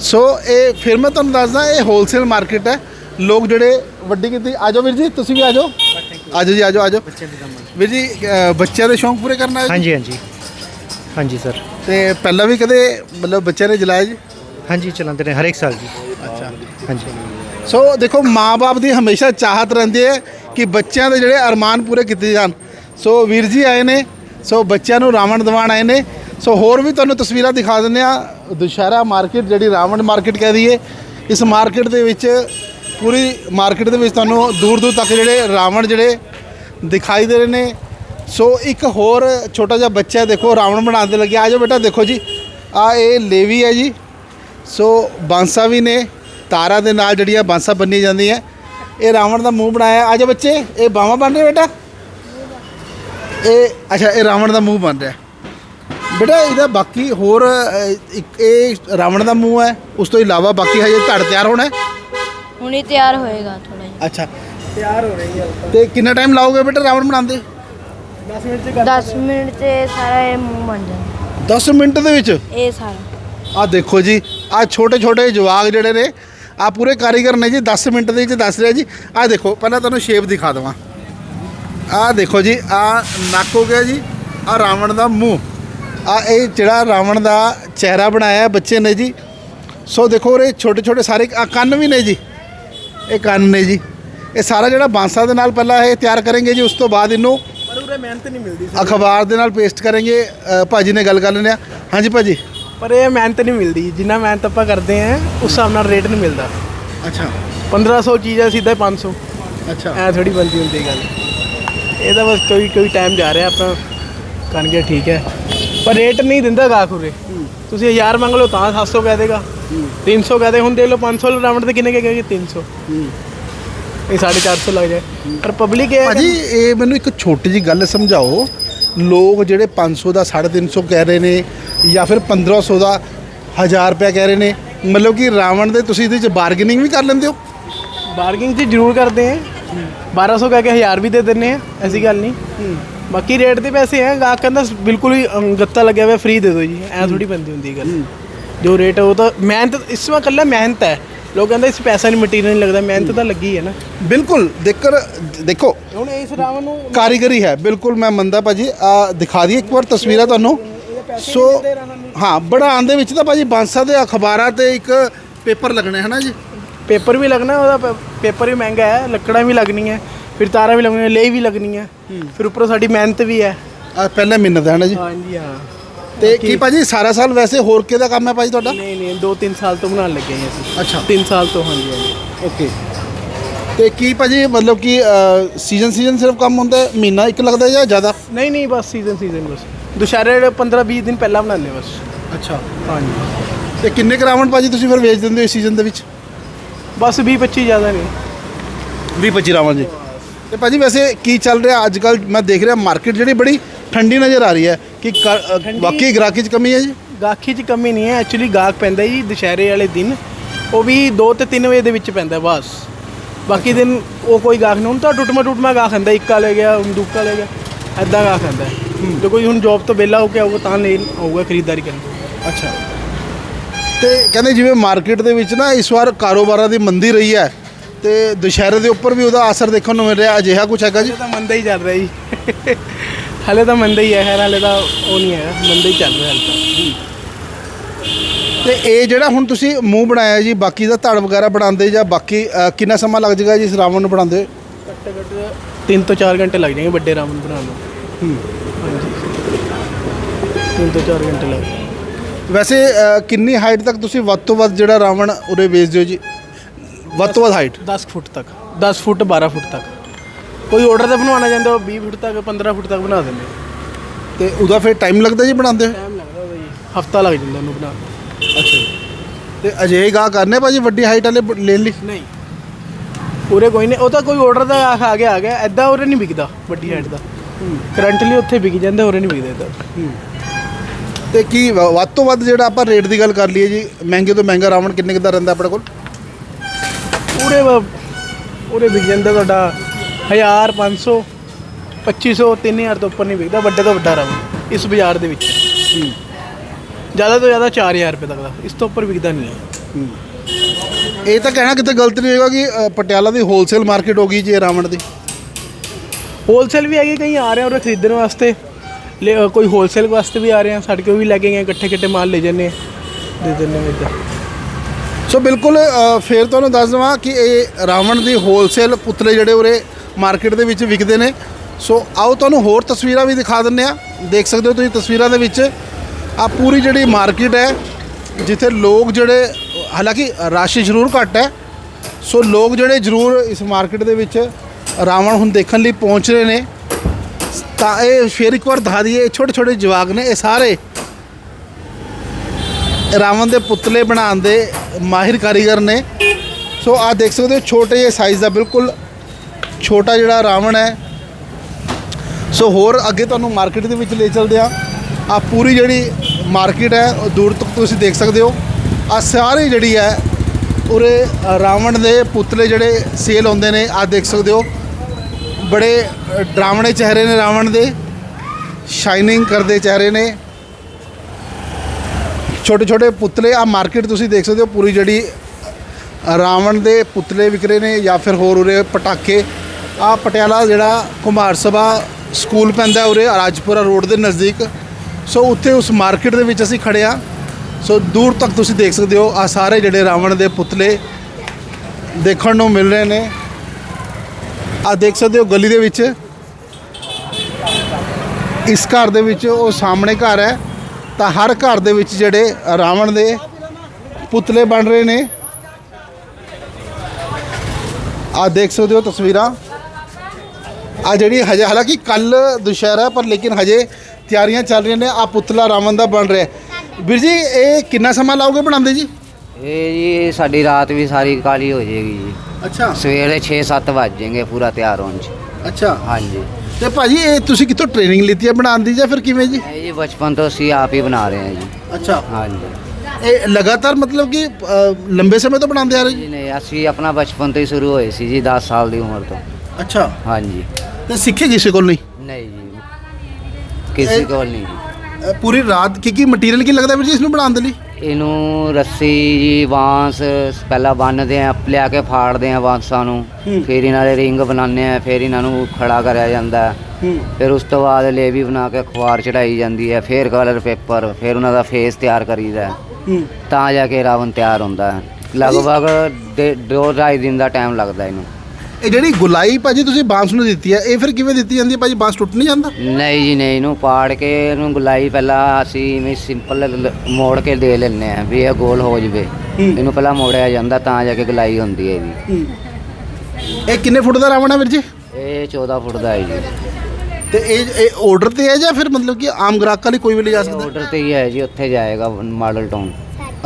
ਸੋ ਇਹ ਫਿਰ ਮੈਂ ਤੁਹਾਨੂੰ ਦੱਸਦਾ ਇਹ ਹੋਲਸੇਲ ਮਾਰਕੀਟ ਹੈ। ਲੋਕ ਜਿਹੜੇ ਵੱਡੀ ਗਿਣਤੀ ਆਜੋ ਵੀਰ ਜੀ ਤੁਸੀਂ ਵੀ ਆਜੋ ਆਜੋ ਜੀ ਆਜੋ ਆਜੋ ਵੀਰ ਜੀ ਅ, ਬੱਚਿਆਂ ਦੇ ਸ਼ੌਂਕ ਪੂਰੇ ਕਰਨਾ ਹੈ ਜੀ? ਹਾਂਜੀ ਹਾਂਜੀ। ਹਾਂਜੀ ਸਰ। ਤੇ ਪਹਿਲਾਂ ਵੀ ਕਦੇ ਮਤਲਬ ਬੱਚਿਆਂ ਨੇ ਜਲਾਇਆ ਜੀ? ਹਾਂਜੀ ਚਲਾਉਂਦੇ ਨੇ ਹਰ ਇੱਕ ਸਾਲ ਜੀ। ਅੱਛਾ। ਹਾਂਜੀ। ਸੋ ਦੇਖੋ ਮਾਪੇ ਦੀ ਹਮੇਸ਼ਾ ਚਾਹਤ ਰਹਿੰਦੀ ਹੈ ਕਿ ਬੱਚਿਆਂ ਦੇ ਜਿਹੜੇ ਅਰਮਾਨ ਪੂਰੇ ਕੀਤੇ ਜਾਣ। ਸੋ ਵੀਰ ਜੀ ਆਏ ਨੇ। ਸੋ ਬੱਚਿਆਂ ਨੂੰ ਰਾਵਣ ਦਿਵਾਣ ਆਏ ਨੇ। ਸੋ ਹੋਰ ਵੀ ਤੁਹਾਨੂੰ ਤਸਵੀਰਾਂ ਦਿਖਾ ਦਿੰਦੇ ਆ ਦੁਸ਼ਹਿਰਾ ਮਾਰਕੀਟ ਜਿਹੜੀ ਰਾਵਣ ਮਾਰਕੀਟ ਕਹਿ ਦਈਏ, ਇਸ ਮਾਰਕੀਟ ਦੇ ਵਿੱਚ, ਪੂਰੀ ਮਾਰਕੀਟ ਦੇ ਵਿੱਚ ਤੁਹਾਨੂੰ ਦੂਰ ਦੂਰ ਤੱਕ ਜਿਹੜੇ ਰਾਵਣ ਜਿਹੜੇ ਦਿਖਾਈ ਦੇ ਰਹੇ ਨੇ। ਸੋ ਇੱਕ ਹੋਰ ਛੋਟਾ ਜਿਹਾ ਬੱਚਾ ਦੇਖੋ, ਰਾਵਣ ਬਣਾਉਣ ਦੇ ਲੱਗਿਆ ਆਜੋ ਬੇਟਾ, ਦੇਖੋ ਜੀ। ਆ ਇਹ ਲੇਵੀ ਹੈ ਜੀ। ਸੋ ਬਾਂਸਾ ਵੀ ਨੇ, ਤਾਰਾਂ ਦੇ ਨਾਲ ਜਿਹੜੀਆਂ ਬਾਂਸਾ ਬੰਨੀਆਂ ਜਾਂਦੀਆਂ। ਇਹ ਰਾਵਣ ਦਾ ਮੂੰਹ ਬਣਾਇਆ। ਆਜਾ ਬੱਚੇ, ਇਹ ਬਾਹਾਂ ਬਣ ਰਿਹਾ ਬੇਟਾ? ਇਹ, ਅੱਛਾ, ਇਹ ਰਾਵਣ ਦਾ ਮੂੰਹ ਬਣ ਰਿਹਾ। ਬੇਟਾ ਇਹਦਾ ਬਾਕੀ ਹੋਰ ਇੱਕ ਇਹ ਰਾਵਣ ਦਾ ਮੂੰਹ ਹੈ ਉਸ ਤੋਂ ਇਲਾਵਾ ਬਾਕੀ ਹਜੇ ਧੜ ਤਿਆਰ ਹੋਣਾ ਹੈ? ਹੁਣੀ ਤਿਆਰ ਹੋਏਗਾ ਥੋੜਾ ਜਿਹਾ। ਅੱਛਾ। ਤਿਆਰ ਹੋ ਰਹੀ ਹੈ ਤੇ। ਕਿੰਨਾ ਟਾਈਮ ਲਾਓਗੇ ਬੇਟਾ ਰਾਵਣ ਬਣਾਉਂਦੇ? 10 ਮਿੰਟ ਤੇ ਸਾਰਾ ਇਹ ਮੂੰਹ ਬਣ ਜਾਂਦਾ। 10 ਮਿੰਟ ਦੇ ਵਿੱਚ? ਇਹ ਸਾਰਾ। ਆ ਦੇਖੋ ਜੀ ਆ ਛੋਟੇ ਛੋਟੇ ਜਵਾਗ ਜਿਹੜੇ ਨੇ ਆ ਪੂਰੇ ਕਾਰੀਗਰ ਨੇ ਜੀ 10 ਮਿੰਟ ਦੇ ਵਿੱਚ ਦੱਸ ਰਿਹਾ ਜੀ। ਆ ਦੇਖੋ ਪਹਿਲਾਂ ਤੁਹਾਨੂੰ ਸ਼ੇਪ ਦਿਖਾ ਦਵਾਂ। ਆ ਦੇਖੋ ਜੀ ਆ ਨੱਕ ਹੋ ਗਿਆ ਜੀ ਆ ਰਾਵਣ ਦਾ ਮੂੰਹ। ਆ ਇਹ ਜਿਹੜਾ ਰਾਵਣ ਦਾ ਚਿਹਰਾ ਬਣਾਇਆ ਬੱਚੇ ਨੇ ਜੀ। ਸੋ ਦੇਖੋ ਇਹ ਛੋਟੇ ਛੋਟੇ ਸਾਰੇ ਆਹ ਕੰਨ ਵੀ ਨੇ ਜੀ। ਇਹ ਕੰਨ ਨੇ ਜੀ। ਇਹ ਸਾਰਾ ਜਿਹੜਾ ਬਾਂਸਾ ਦੇ ਨਾਲ ਪਹਿਲਾਂ ਇਹ ਤਿਆਰ ਕਰਾਂਗੇ ਜੀ ਉਸ ਤੋਂ ਬਾਅਦ ਇਹਨੂੰ ਪਰ ਉਰੇ ਮਿਹਨਤ ਨਹੀਂ ਮਿਲਦੀ ਅਖਬਾਰ ਦੇ ਨਾਲ ਪੇਸਟ ਕਰਾਂਗੇ ਭਾਜੀ ਨੇ ਗੱਲ ਕਰ ਲੈਣੇ ਆ। ਹਾਂਜੀ ਭਾਜੀ। ਪਰ ਇਹ ਮਿਹਨਤ ਨਹੀਂ ਮਿਲਦੀ। ਜਿੰਨਾ ਮਿਹਨਤ ਆਪਾਂ ਕਰਦੇ ਆਂ ਉਸ ਹਿਸਾਬ ਨਾਲ ਰੇਟ ਨਹੀਂ ਮਿਲਦਾ। ਅੱਛਾ। 1500 ਚੀਜ਼ ਹੈ ਸਿੱਧਾ 500 ਅੱਛਾ। ਐ ਥੋੜੀ ਬਣਦੀ ਹੁੰਦੀ ਗੱਲ। ਇਹ ਤਾਂ ਬਸ ਕੋਈ ਕੋਈ ਟਾਈਮ ਜਾ ਰਿਹਾ ਆਪਾਂ। ਕਰਨ ਗਿਆ ਠੀਕ ਹੈ। ਪਰ ਰੇਟ ਨਹੀਂ ਦਿੰਦਾ ਗਾਹਕ ਉਰੇ। ਤੁਸੀਂ 1000 ਮੰਗ ਲਓ ਤਾਂ 700 ਕਹਿ ਦੇਗਾ। 300 ਕਹਿ ਦੇ ਹੁਣ ਦੇ ਲਓ 500 ਰਾਵਣ ਤੇ ਕਿੰਨੇ ਕਹੇਗੇ 300 ਇਹ 450 ਲੱਗ ਜਾਏ। ਪਰ ਪਬਲਿਕ ਇਹ ਭਾਜੀ ਇਹ ਮੈਨੂੰ ਇੱਕ ਛੋਟੀ ਜੀ ਗੱਲ ਸਮਝਾਓ। ਲੋਕ ਜਿਹੜੇ 500 ਦਾ 350 ਕਹਿ ਰਹੇ ਨੇ ਜਾਂ ਫਿਰ 1500 ਦਾ 1000 ਰੁਪਏ ਕਹਿ ਰਹੇ ਨੇ ਮਤਲਬ ਕਿ ਰਾਵਣ ਦੇ ਤੁਸੀਂ ਇਹਦੇ ਚ ਬਾਰਗੇਨਿੰਗ ਵੀ ਕਰ ਲੈਂਦੇ ਹੋ? ਬਾਰਗਿੰਗ ਤੇ ਜ਼ਰੂਰ ਕਰਦੇ ਆਂ। 1200 ਕਹਿ ਕੇ 1000 ਵੀ ਦੇ ਦਿੰਨੇ ਆ ਐਸੀ ਗੱਲ ਨਹੀਂ। ਬਾਕੀ ਰੇਟ ਦੇ ਪੈਸੇ ਆ ਗਾਹਕ ਕਹਿੰਦਾ ਬਿਲਕੁਲ ਹੀ ਅਮ, ਗੱਤਾ ਲੱਗਿਆ ਹੋਇਆ ਫ੍ਰੀ ਦੇ ਦਿਓ ਜੀ। ਐ ਥੋੜੀ ਬੰਦੀ ਹੁੰਦੀ ਗੱਲ। ਜੋ ਰੇਟ ਹੈ ਉਹ ਤਾਂ ਮਿਹਨਤ ਇਸ ਵਿੱਚ ਕੱਲਾ ਮਿਹਨਤ ਹੈ। ਲੋਕ ਕਹਿੰਦੇ ਇਸ 'ਚ ਪੈਸਾ ਨਹੀਂ ਮਟੀਰੀਅਲ ਨਹੀਂ ਲੱਗਦਾ ਮਿਹਨਤ ਤਾਂ ਲੱਗੀ ਹੈ ਨਾ। ਬਿਲਕੁਲ ਦੇਖਰ ਦੇਖੋ। ਹੁਣ ਇਸ ਰਾਵਣ ਨੂੰ ਕਾਰੀਗਰੀ ਹੈ ਬਿਲਕੁਲ ਮੈਂ ਮੰਨਦਾ ਭਾਜੀ। ਆ ਦਿਖਾ ਦਈਏ ਇੱਕ ਵਾਰ ਤਸਵੀਰਾਂ ਤੁਹਾਨੂੰ। ਸੋ ਹਾਂ ਬਣਾਉਣ ਦੇ ਵਿੱਚ ਤਾਂ ਭਾਜੀ ਬਾਂਸਾ ਦੇ ਅਖਬਾਰਾਂ ਤੇ ਇੱਕ ਪੇਪਰ ਲੱਗਣੇ ਹਨਾ ਜੀ? ਪੇਪਰ ਵੀ ਲੱਗਣਾ ਉਹਦਾ ਪੇਪਰ ਵੀ ਮਹਿੰਗਾ ਹੈ ਲੱਕੜਾਂ ਵੀ ਲੱਗਣੀਆਂ। ਫਿਰ ਤਾਰਾਂ ਵੀ ਲੱਗਣੀਆਂ ਲਈ ਵੀ ਲੱਗਣੀਆਂ। ਫਿਰ ਉੱਪਰੋਂ ਸਾਡੀ ਮਿਹਨਤ ਵੀ ਹੈ। ਆ ਪਹਿਲਾਂ ਮਿਹਨਤ ਹੈ ਨਾ ਜੀ। ਹਾਂਜੀ ਹਾਂ। ਤੇ ਕੀ ਭਾਜੀ ਸਾਰਾ ਸਾਲ ਵੈਸੇ ਹੋਰ ਕਿਹਦਾ ਕੰਮ ਹੈ ਭਾਜੀ ਤੁਹਾਡਾ? ਨਹੀਂ ਨਹੀਂ 2-3 ਸਾਲ ਤੋਂ ਬਣਾਉਣ ਲੱਗੇ ਹਾਂ ਅਸੀਂ। ਅੱਛਾ। 3 ਸਾਲ ਤੋਂ ਹਾਂਜੀ ਹਾਂਜੀ। ਓਕੇ। ਤੇ ਕੀ ਭਾਜੀ ਮਤਲਬ ਕਿ ਸੀਜ਼ਨ ਸੀਜ਼ਨ ਸਿਰਫ ਕੰਮ ਹੁੰਦਾ ਹੈ? ਮਹੀਨਾ ਇੱਕ ਲੱਗਦਾ ਜਾਂ ਜ਼ਿਆਦਾ? ਨਹੀਂ ਨਹੀਂ ਬਸ ਸੀਜ਼ਨ ਸੀਜ਼ਨ ਬਸ। ਦੁਸ਼ਹਿਰੇ ਦੇ 15 20 ਦਿਨ ਪਹਿਲਾਂ ਬਣਾਉਂਦੇ ਬਸ। ਅੱਛਾ। ਹਾਂਜੀ। ਤੇ ਕਿੰਨੇ ਗ੍ਰਾਮਣ ਭਾਜੀ ਤੁਸੀਂ ਫਿਰ ਵੇਚ ਦਿੰਦੇ ਹੋ ਇਸ ਸੀਜ਼ਨ ਦੇ ਵਿੱਚ? ਬਸ 20 25 ਜ਼ਿਆਦਾ ਨਹੀਂ। 20 25 ਰਾਵਣ ਜੀ। ਤੇ ਭਾਜੀ ਵੈਸੇ ਕੀ ਚੱਲ ਰਿਹਾ? ਅੱਜ ਕੱਲ ਮੈਂ ਦੇਖ ਰਿਹਾ ਮਾਰਕੀਟ ਜਿਹੜੀ ਬੜੀ ਠੰਡੀ ਨਜ਼ਰ ਆ ਰਹੀ ਹੈ। ਕਿ ਕ- ਅ, ਠੰਡੀ- ਵਾਕਈ ਗ੍ਰਾਹਕੀ 'ਚ ਕਮੀ ਹੈ ਜੀ? ਗਾਖੀ 'ਚ ਕਮੀ ਨਹੀਂ ਹੈ। ਐਕਚੁਅਲੀ ਗਾਹਕ ਪੈਂਦਾ ਜੀ ਦੁਸ਼ਹਿਰੇ ਵਾਲੇ ਦਿਨ। ਉਹ ਵੀ 2 ਤੇ 3 ਵਜੇ ਦੇ ਵਿੱਚ ਪੈਂਦਾ ਬਸ। ਬਾਕੀ ਦਿਨ ਉਹ ਕੋਈ ਗਾਹਕ ਨਹੀਂ। ਹੁਣ ਤਾਂ ਟੁੱਟਮਾ ਟੁੱਟਮਾ ਗਾਹਕ ਹੁੰਦਾ ਇੱਕਾ ਲੈ ਗਿਆ ਦੂਕਾ ਲੈ ਗਿਆ। ਐਦਾਂ ਗਾਹਕ ਹੁੰਦਾ ਜੇ ਕੋਈ ਹੁਣ ਜੌਬ ਤੋਂ ਵਿਹਲਾ ਹੋ ਕੇ ਆਊਗਾ ਤਾਂ ਲੈਣ ਆਊਗਾ ਖਰੀਦਦਾਰੀ ਕਰਨ। ਅੱਛਾ। ਤੇ ਕਹਿੰਦੇ ਜਿਵੇਂ ਮਾਰਕੀਟ ਦੇ ਵਿੱਚ ਨਾ ਇਸ ਵਾਰ ਕਾਰੋਬਾਰਾਂ ਦੀ ਮੰਦੀ ਰਹੀ ਹੈ। ਤੇ ਦੁਸ਼ਹਿਰੇ ਦੇ ਉੱਪਰ ਵੀ ਉਹਦਾ ਅਸਰ ਦੇਖਣ ਨੂੰ ਮਿਲ ਰਿਹਾ ਅਜਿਹਾ ਕੁਝ ਹੈਗਾ ਜੀ? ਹਲੇ ਤਾਂ ਮੰਦਾ ਹੀ ਚੱਲ ਰਿਹਾ ਜੀ। ਹਲੇ ਤਾਂ ਮੰਦਾ ਹੀ ਹੈ ਖੈਰ ਹਲੇ ਤਾਂ ਉਹ ਨਹੀਂ ਹੈ ਮੰਦਾ ਹੀ ਚੱਲ ਰਿਹਾ ਹਲੇ ਤਾਂ। ਤੇ ਇਹ ਜਿਹੜਾ ਹੁਣ ਤੁਸੀਂ ਮੂੰਹ ਬਣਾਇਆ ਜੀ ਬਾਕੀ ਦਾ ਧੜ ਵਗੈਰਾ ਬਣਾਉਂਦੇ ਜਾਂ ਬਾਕੀ ਅ, ਕਿੰਨਾ ਸਮਾਂ ਲੱਗ ਜਾਏਗਾ ਜੀ ਇਸ ਰਾਵਣ ਨੂੰ ਬਣਾਉਂਦੇ? ਘੱਟੋ ਘੱਟ 3 ਤੋਂ 4 ਘੰਟੇ ਲੱਗ ਜਾਣਗੇ ਵੱਡੇ ਰਾਵਣ ਬਣਾਉਣ ਨੂੰ। ਤਿੰਨ ਤੋਂ ਚਾਰ ਘੰਟੇ ਲੱਗ ਵੈਸੇ ਅ, ਕਿੰਨੀ ਹਾਈਟ ਤੱਕ ਤੁਸੀਂ ਵੱਧ ਤੋਂ ਵੱਧ ਜਿਹੜਾ ਰਾਵਣ ਉਰੇ ਵੇਚਦੇ ਹੋ ਜੀ? ਵੱਧ ਤੋਂ ਵੱਧ ਹਾਈਟ 10 ਫੁੱਟ ਤੱਕ 10 ਫੁੱਟ 12 ਫੁੱਟ ਤੱਕ। ਕੋਈ ਆਰਡਰ ਤੇ ਬਣਵਾਉਣਾ ਚਾਹੁੰਦਾ ਉਹ 20 ਫੁੱਟ ਤੱਕ 15 ਫੁੱਟ ਤੱਕ ਬਣਾ ਦਿੰਦੇ ਤੇ ਉਹਦਾ ਫਿਰ ਟਾਈਮ ਲੱਗਦਾ ਜੀ ਬਣਾਉਂਦੇ? ਟਾਈਮ ਲੱਗਦਾ ਜੀ ਹਫਤਾ ਲੱਗ ਜਾਂਦਾ ਉਹਨੂੰ ਬਣਾਉਣ ਅੱਛਾ ਤੇ ਅਜੇ ਗਾ ਕਰਨੇ ਭਾਜੀ ਵੱਡੀ ਹਾਈਟ ਵਾਲੇ ਲੈਣ ਲਈ? ਨਹੀਂ। ਉਰੇ ਕੋਈ ਨਹੀਂ ਉਹ ਤਾਂ ਕੋਈ ਆਰਡਰ ਦਾ ਆ ਗਿਆ ਆ ਗਿਆ। ਐਦਾਂ ਉਰੇ ਨਹੀਂ ਵਿਕਦਾ ਵੱਡੀ ਹੈਡ ਦਾ। ਕਰੰਟਲੀ ਉੱਥੇ ਵਿਕ ਜਾਂਦਾ ਉਰੇ ਨਹੀਂ ਵਿਕਦਾ ਐਦਾਂ ਤੇ ਕੀ ਵੱਧ ਤੋਂ ਵੱਧ ਜਿਹੜਾ ਆਪਾਂ ਰੇਟ ਦੀ ਗੱਲ ਕਰ ਲਈਏ ਜੀ ਮਹਿੰਗੇ ਤੋਂ ਮਹਿੰਗਾ ਰਾਵਣ ਕਿੰਨੇ ਕੁ ਦਾ ਰਹਿੰਦਾ ਆਪਣੇ ਕੋਲ? ਉਰੇ ਵਾ- ਉਰੇ ਵਿਕ ਜਾਂਦਾ ਤੁਹਾਡਾ 1000 500 2500 3000 ਤੋਂ ਉੱਪਰ ਨਹੀਂ ਵਿਕਦਾ ਵੱਡੇ ਤੋਂ ਵੱਡਾ ਰਵ ਇਸ ਬਾਜ਼ਾਰ ਦੇ ਵਿੱਚ। ਜ਼ਿਆਦਾ ਤੋਂ ਜ਼ਿਆਦਾ 4000 ਰੁਪਏ ਤੱਕ ਦਾ ਇਸ ਤੋਂ ਉੱਪਰ ਵਿਕਦਾ ਨਹੀਂ ਹੈ। ਇਹ ਤਾਂ ਕਹਿਣਾ ਕਿਤੇ ਗਲਤ ਨਹੀਂ ਹੋਏਗਾ ਕਿ ਅ, ਪਟਿਆਲਾ ਦੀ ਹੋਲਸੇਲ ਮਾਰਕੀਟ ਹੋ ਗਈ ਜੀ ਰਾਵਣ ਦੀ। ਹੋਲਸੇਲ ਵੀ ਹੈਗੇ ਕਈ ਆ ਰਹੇ ਆ ਉਰੇ ਖਰੀਦਣ ਵਾਸਤੇ। ਲੈ ਅ, ਕੋਈ ਹੋਲਸੇਲ ਵਾਸਤੇ ਵੀ ਆ ਰਹੇ ਆ ਸਾਡੇ ਕੋਲ ਵੀ ਲੈ ਕੇ ਗਏ ਇਕੱਠੇ ਇਕੱਠੇ ਮਾਲ ਲੈ ਜੰਨੇ ਦੇ ਦਿੰਦੇ ਨੇ ਇੱਦਾਂ। ਸੋ ਬਿਲਕੁਲ ਅ, ਫੇਰ ਤੁਹਾਨੂੰ ਦੱਸ ਦਵਾਂ ਕਿ ਇਹ ਰਾਵਣ ਦੀ ਹੋਲਸੇਲ ਪੁਤਲੇ ਜਿਹੜੇ ਉਰੇ ਮਾਰਕੀਟ ਦੇ ਵਿੱਚ ਵਿਕਦੇ ਨੇ। ਸੋ ਆਓ ਤੁਹਾਨੂੰ ਹੋਰ ਤਸਵੀਰਾਂ ਵੀ ਦਿਖਾ ਦਿੰਨੇ ਆ ਦੇਖ ਸਕਦੇ ਹੋ ਤੁਸੀਂ ਤਸਵੀਰਾਂ ਦੇ ਵਿੱਚ ਆ ਪੂਰੀ ਜਿਹੜੀ ਮਾਰਕੀਟ ਹੈ ਜਿੱਥੇ ਲੋਕ ਜਿਹੜੇ ਹਾਲਾਂਕਿ ਰਸ਼ ਜ਼ਰੂਰ ਘੱਟ ਹੈ। ਸੋ ਲੋਕ ਜਿਹੜੇ ਜ਼ਰੂਰ ਇਸ ਮਾਰਕੀਟ ਦੇ ਵਿੱਚ ਰਾਵਣ ਹੁਣ ਦੇਖਣ ਲਈ ਪਹੁੰਚ ਰਹੇ ਨੇ। ਤਾਂ ਇਹ ਫੇਰ ਇੱਕ ਵਾਰ ਦਿਖਾ ਦਈਏ ਇਹ ਛੋਟੇ ਛੋਟੇ ਜਵਾਕ ਨੇ ਇਹ ਸਾਰੇ। ਰਾਵਣ ਦੇ ਪੁਤਲੇ ਬਣਾਉਣ ਦੇ ਮਾਹਿਰ ਕਾਰੀਗਰ ਨੇ। ਸੋ ਆ ਦੇਖ ਸਕਦੇ ਹੋ, ਛੋਟੇ ਜਿਹੇ ਸਾਈਜ਼ ਦਾ ਬਿਲਕੁਲ ਛੋਟਾ ਜਿਹੜਾ ਰਾਵਣ ਹੈ। ਸੋ ਹੋਰ ਅੱਗੇ ਤੁਹਾਨੂੰ ਮਾਰਕੀਟ ਦੇ ਵਿੱਚ ਲੈ ਚਲਦੇ ਆ ਆ ਪੂਰੀ ਜਿਹੜੀ ਮਾਰਕੀਟ ਹੈ, ਉਹ ਦੂਰ ਤੱਕ ਤੁਸੀਂ ਦੇਖ ਸਕਦੇ ਹੋ। ਆ ਸਾਰੀ ਜਿਹੜੀ ਹੈ, ਉਰੇ ਰਾਵਣ ਦੇ ਪੁਤਲੇ ਜਿਹੜੇ ਸੇਲ ਹੁੰਦੇ ਨੇ ਆ ਦੇਖ ਸਕਦੇ ਹੋ। ਬੜੇ ਡਰਾਵਣੇ ਚਿਹਰੇ ਨੇ ਰਾਵਣ ਦੇ। ਸ਼ਾਈਨਿੰਗ ਕਰਦੇ ਚਿਹਰੇ ਨੇ। ਛੋਟੇ ਛੋਟੇ ਪੁਤਲੇ ਆ ਮਾਰਕੀਟ ਤੁਸੀਂ ਦੇਖ ਸਕਦੇ ਹੋ ਪੂਰੀ ਜਿਹੜੀ ਰਾਵਣ ਦੇ ਪੁਤਲੇ ਵਿਕਰੇ ਨੇ ਜਾਂ ਫਿਰ ਹੋਰ ਉਰੇ ਪਟਾਕੇ। ਆ ਪਟਿਆਲਾ ਜਿਹੜਾ ਕੁਮਾਰ ਸਭਾ ਸਕੂਲ ਪੈਂਦਾ ਉਰੇ ਰਾਜਪੁਰਾ ਰੋਡ ਦੇ ਨਜ਼ਦੀਕ। ਸੋ ਉੱਥੇ ਉਸ ਮਾਰਕੀਟ ਦੇ ਵਿੱਚ ਅਸੀਂ ਖੜੇ ਆ ਸੋ ਦੂਰ ਤੱਕ ਤੁਸੀਂ ਦੇਖ ਸਕਦੇ ਹੋ ਆ ਸਾਰੇ ਜਿਹੜੇ ਰਾਵਣ ਦੇ ਪੁਤਲੇ ਦੇਖਣ ਨੂੰ ਮਿਲ ਰਹੇ ਨੇ। ਆ ਦੇਖ ਸਕਦੇ ਹੋ ਗਲੀ ਦੇ ਵਿੱਚ। ਇਸ ਘਰ ਦੇ ਵਿੱਚ ਉਹ ਸਾਹਮਣੇ ਘਰ ਹੈ। ਤਾਂ ਹਰ ਘਰ ਦੇ ਵਿੱਚ ਜਿਹੜੇ ਰਾਵਣ ਦੇ ਪੁਤਲੇ ਬਣ ਰਹੇ ਨੇ। ਆ ਦੇਖ ਸਕਦੇ ਹੋ ਤਸਵੀਰਾਂ। ਆ ਜਿਹੜੀ ਹਜੇ ਹਾਲਾਂਕਿ ਕੱਲ ਦੁਸ਼ਹਿਰਾ ਪਰ ਲੇਕਿਨ ਹਜੇ ਤਿਆਰੀਆਂ ਚੱਲ ਰਹੀਆਂ ਨੇ। ਆ ਪੁਤਲਾ ਰਾਵਣ ਦਾ ਬਣ ਰਿਹਾ। ਵੀਰ ਜੀ ਇਹ ਕਿੰਨਾ ਸਮਾਂ ਲਾਓਗੇ ਬਣਾਉਂਦੇ ਜੀ? ਇਹ ਜੀ ਸਾਡੀ ਰਾਤ ਵੀ ਸਾਰੀ ਕਾਲੀ ਹੋ ਜਾਏਗੀ ਜੀ। ਅੱਛਾ। ਸਵੇਰੇ 6-7 ਵੱਜ ਜਾਣਗੇ ਪੂਰਾ ਤਿਆਰ ਹੋਣ ਚ। ਅੱਛਾ। ਹਾਂਜੀ। ਤੇ ਭਾਜੀ ਇਹ ਤੁਸੀਂ ਕਿੱਥੋਂ ਟ੍ਰੇਨਿੰਗ ਲਿੱਤੀ ਹੈ ਬਣਾਉਣ ਦੀ ਜਾਂ ਫਿਰ ਕਿਵੇਂ ਜੀ? ਇਹ ਜੀ ਬਚਪਨ ਤੋਂ ਅਸੀਂ ਆਪ ਹੀ ਬਣਾ ਰਹੇ ਹਾਂ ਜੀ। ਅੱਛਾ। ਹਾਂਜੀ। ਇਹ ਲਗਾਤਾਰ ਮਤਲਬ ਕਿ ਅ, ਲੰਬੇ ਸਮੇਂ ਤੋਂ ਬਣਾਉਂਦੇ ਆ ਰਹੇ ਜੀ? ਜੀ ਨਹੀਂ ਅਸੀਂ ਆਪਣਾ ਬਚਪਨ ਤੋਂ ਹੀ ਸ਼ੁਰੂ ਹੋਏ ਸੀ ਜੀ 10 ਸਾਲ ਦੀ ਉਮਰ ਤੋਂ। ਅੱਛਾ। ਹਾਂਜੀ। ਤੇ ਸਿੱਖੇ ਕਿਸੇ ਕੋਲ ਨਹੀਂ? ਨਹੀਂ ਜੀ। ਕਿਸੇ ਕੋਲ ਨਹੀਂ ਜੀ। ਅ, ਪੂਰੀ ਰਾਤ ਕੀ ਕੀ ਮਟੀਰੀਅਲ ਕੀ ਲੱਗਦਾ ਵੀਰ ਜੀ ਇਸ ਨੂੰ ਬਣਾਉਣ ਦੇ ਲਈ? ਇਹਨੂੰ ਰੱਸੀ ਜੀ ਬਾਂਸ ਪਹਿਲਾਂ ਬੰਨਦੇ ਆ ਲਿਆ ਕੇ ਫਾੜਦੇ ਆ ਬਾਂਸਾਂ ਨੂੰ। ਫਿਰ ਇਹਨਾਂ ਦੇ ਰਿੰਗ ਬਣਾਉਂਦੇ ਆ ਫਿਰ ਇਹਨਾਂ ਨੂੰ ਖੜਾ ਕਰਿਆ ਜਾਂਦਾ। ਹੈ। ਫਿਰ ਉਸ ਤੋਂ ਬਾਅਦ ਲੇਵੀ ਬਣਾ ਕੇ ਅਖਬਾਰ ਚੜਾਈ ਜਾਂਦੀ ਹੈ ਫਿਰ ਕਲਰ ਪੇਪਰ ਫਿਰ ਉਹਨਾਂ ਦਾ ਫੇਸ ਤਿਆਰ ਕਰੀਦਾ ਹੈ। ਹੂੰ। ਤਾਂ ਜਾ ਕੇ ਰਾਵਣ ਤਿਆਰ ਹੁੰਦਾ ਹੈ। ਲਗਭਗ ਡੇ- ਦੋ ਢਾਈ ਦਿਨ ਦਾ ਟਾਈਮ ਲੱਗਦਾ ਇਹਨੂੰ। ਇਹ ਜਿਹੜੀ ਗੁਲਾਈ ਭਾਜੀ ਤੁਸੀਂ ਬਾਂਸ ਨੂੰ ਦਿੱਤੀ ਹੈ ਇਹ ਫਿਰ ਕਿਵੇਂ ਦਿੱਤੀ ਜਾਂਦੀ ਹੈ ਭਾਜੀ? ਬਾਂਸ ਟੁੱਟ ਨਹੀਂ ਜਾਂਦਾ? ਨਹੀਂ ਜੀ ਨਹੀਂ ਇਹਨੂੰ ਪਾੜ ਕੇ ਇਹਨੂੰ ਗੁਲਾਈ ਪਹਿਲਾਂ ਅਸੀਂ ਇਵੇਂ ਸਿੰਪਲ ਲ- ਮੋੜ ਕੇ ਦੇ ਲੈਂਦੇ ਆ ਵੀ ਇਹ ਗੋਲ ਹੋ ਜਵੇ। ਇਹਨੂੰ ਪਹਿਲਾਂ ਮੋੜਿਆ ਜਾਂਦਾ ਤਾਂ ਜਾ ਕੇ ਗੁਲਾਈ ਹੁੰਦੀ ਹੈ ਇਹਦੀ ਇਹ ਕਿੰਨੇ ਫੁੱਟ ਦਾ ਰਾਵਣ ਹੈ ਵੀਰ ਜੀ? ਇਹ 14 ਫੁੱਟ ਦਾ ਹੈ ਜੀ। ਤੇ ਇਹ ਇਹ ਆਰਡਰ ਤੇ ਹੈ ਜਾਂ ਫਿਰ ਮਤਲਬ ਕਿ ਆਮ ਗ੍ਰਾਹਕਾਂ ਲਈ ਕੋਈ ਵੀ ਲੈ ਜਾ ਸਕਦਾ? ਆਰਡਰ ਤੇ ਹੀ ਹੈ ਜੀ ਉੱਥੇ ਜਾਏਗਾ ਮਾਡਲ ਟਾਊਨ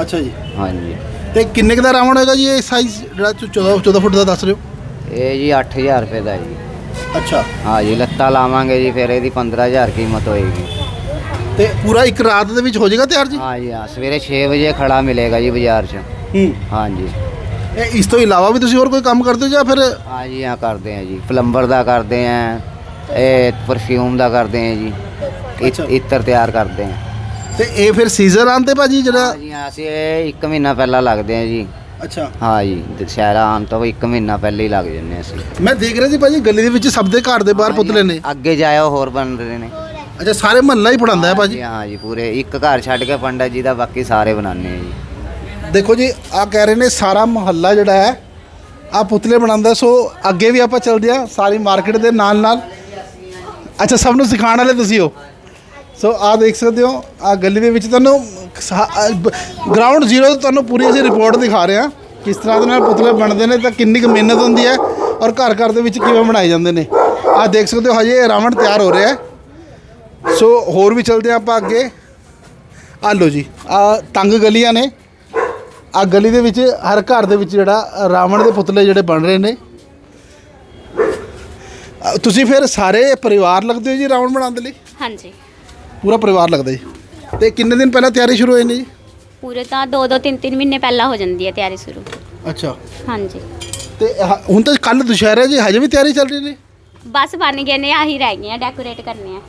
ਅੱਛਾ ਜੀ। ਹਾਂਜੀ। ਤੇ ਕਿੰਨੇ ਕੁ ਦਾ ਰਾਵਣ ਹੋਏਗਾ ਜੀ ਇਹ ਸਾਈਜ਼ ਜਿਹੜਾ ਤੁਸੀਂ 14 14 ਫੁੱਟ ਦਾ ਦੱਸ ਰਹੇ ਹੋ? ਇਹ ਜੀ 8000 ਰੁਪਏ ਦਾ ਜੀ। ਅੱਛਾ। ਹਾਂ ਜੀ ਲੱਤਾਂ ਲਾਵਾਂਗੇ ਜੀ ਫਿਰ ਇਹਦੀ 15000 ਕੀਮਤ ਹੋਏਗੀ। ਤੇ ਪੂਰਾ ਇੱਕ ਰਾਤ ਦੇ ਵਿੱਚ ਹੋ ਜਾਏਗਾ ਤਿਆਰ ਜੀ? ਹਾਂ ਜੀ ਹਾਂ ਸਵੇਰੇ 6 ਵਜੇ ਖੜਾ ਮਿਲੇਗਾ ਜੀ ਬਾਜ਼ਾਰ 'ਚ। ਹੂੰ। ਹਾਂ ਜੀ। ਇਹ ਇਸ ਤੋਂ ਇਲਾਵਾ ਵੀ ਤੁਸੀਂ ਹੋਰ ਕੋਈ ਕੰਮ ਕਰਦੇ ਹੋ ਜਾਂ ਫਿਰ ਹਾਂ ਜੀ ਹਾਂ ਕਰਦੇ ਆ ਜੀ। ਪਲੰਬਰ ਦਾ ਕਰਦੇ ਆ ਇਹ ਪਰਫਿਊਮ ਦਾ ਕਰਦੇ ਆ ਜੀ। ਇ- ਅੱਛਾ। ਇਤਰ ਤਿਆਰ ਕਰਦੇ ਆ ਤੇ ਇਹ ਫਿਰ ਸੀਜ਼ਨ ਤੇ ਭਾਜੀ ਜਿਹੜਾ ਹਾਂ ਜੀ ਹਾਂ ਅਸੀਂ ਇਹ ਇੱਕ ਮਹੀਨਾ ਪਹਿਲਾਂ ਲੱਗਦੇ ਆ ਜੀ। ਅੱਛਾ। ਹਾਂ ਜੀ ਦੁਸਹਿਰਾ ਆਉਣ ਤੋਂ ਇੱਕ ਮਹੀਨਾ ਪਹਿਲਾਂ ਹੀ ਲੱਗ ਜੰਨੇ ਅਸੀਂ। ਮੈਂ ਦੇਖ ਰਿਹਾ ਸੀ ਭਾਜੀ ਗਲੀ ਦੇ ਵਿੱਚ ਸਭ ਦੇ ਘਰ ਦੇ ਬਾਹਰ ਪੁਤਲੇ ਨੇ ਅੱਗੇ ਜਾਇਓ ਹੋਰ ਬਣ ਰਹੇ ਨੇ। ਅੱਛਾ ਸਾਰੇ ਮਹੱਲਾ ਹੀ ਪੜਾਉਂਦਾ ਹੈ ਭਾਜੀ? ਹਾਂ ਜੀ ਪੂਰੇ। ਇੱਕ ਘਰ ਛੱਡ ਕੇ ਪੰਡਤ ਜੀ ਦਾ ਬਾਕੀ ਸਾਰੇ ਬਣਾਉਂਦੇ ਆ ਜੀ। ਦੇਖੋ ਜੀ ਆ ਕਹਿ ਰਹੇ ਨੇ ਸਾਰਾ ਮੁਹੱਲਾ ਜਿਹੜਾ ਹੈ ਆ ਪੁਤਲੇ ਬਣਾਉਂਦਾ ਸੋ ਅੱਗੇ ਵੀ ਆਪਾਂ ਚੱਲਦੇ ਆ ਸਾਰੀ ਮਾਰਕੀਟ ਦੇ ਨਾਲ ਨਾਲ ਅੱਛਾ ਸਭ ਨੂੰ ਸਿਖਾਉਣ ਵਾਲੇ ਤੁਸੀਂ ਹੋ? ਸੋ ਆ ਦੇਖ ਸਕਦੇ ਹੋ ਆ ਗਲੀ ਦੇ ਵਿੱਚ ਤੁਹਾਨੂੰ ਗਰਾਊਂਡ ਜ਼ੀਰੋ ਤੋਂ ਤੁਹਾਨੂੰ ਪੂਰੀ ਅਸੀਂ ਰਿਪੋਰਟ ਦਿਖਾ ਰਹੇ ਹਾਂ ਕਿਸ ਤਰ੍ਹਾਂ ਦੇ ਨਾਲ ਪੁਤਲੇ ਬਣਦੇ ਨੇ, ਤਾਂ ਕਿੰਨੀ ਕੁ ਮਿਹਨਤ ਹੁੰਦੀ ਹੈ ਔਰ ਘਰ ਘਰ ਦੇ ਵਿੱਚ ਕਿਵੇਂ ਬਣਾਏ ਜਾਂਦੇ ਨੇ। ਆ ਦੇਖ ਸਕਦੇ ਹੋ, ਹਜੇ ਰਾਵਣ ਤਿਆਰ ਹੋ ਰਿਹਾ ਹੈ। ਸੋ ਹੋਰ ਵੀ ਚਲਦੇ ਹਾਂ ਆਪਾਂ ਅੱਗੇ। ਆ ਲਓ ਜੀ ਆ ਤੰਗ ਗਲੀਆਂ ਨੇ। ਆ ਗਲੀ ਦੇ ਵਿੱਚ, ਹਰ ਘਰ ਦੇ ਵਿੱਚ ਜਿਹੜਾ ਰਾਵਣ ਦੇ ਪੁਤਲੇ ਜਿਹੜੇ ਬਣ ਰਹੇ ਨੇ। ਤੁਸੀਂ ਫਿਰ ਸਾਰੇ ਪਰਿਵਾਰ ਲੱਗਦੇ ਹੋ ਜੀ ਰਾਵਣ ਬਣਾਉਣ ਦੇ ਲਈ? ਹਾਂਜੀ। ਪੂਰਾ ਪਰਿਵਾਰ ਲੱਗਦਾ ਜੀ। ਤੇ ਕਿੰਨੇ ਦਿਨ ਪਹਿਲਾਂ ਤਿਆਰੀ ਸ਼ੁਰੂ ਹੋਈ ਨੇ ਜੀ? ਪੂਰੇ ਤਾਂ 2 2 3 3 ਮਹੀਨੇ ਪਹਿਲਾਂ ਹੋ ਜਾਂਦੀ ਹੈ ਤਿਆਰੀ ਸ਼ੁਰੂ। ਅੱਛਾ। ਹਾਂਜੀ। ਤੇ ਹ- ਹੁਣ ਤਾਂ ਕੱਲ ਦੁਸ਼ਹਿਰਾ ਜੀ ਹਜੇ ਵੀ ਤਿਆਰੀ ਚੱਲ ਰਹੀ ਨੇ ਬਸ ਬਣ ਗਏ ਨੇ ਆਹੀ ਰਹਿ ਗਈਆਂ ਡੈਕੋਰੇਟ ਕਰਨੇ ਆ।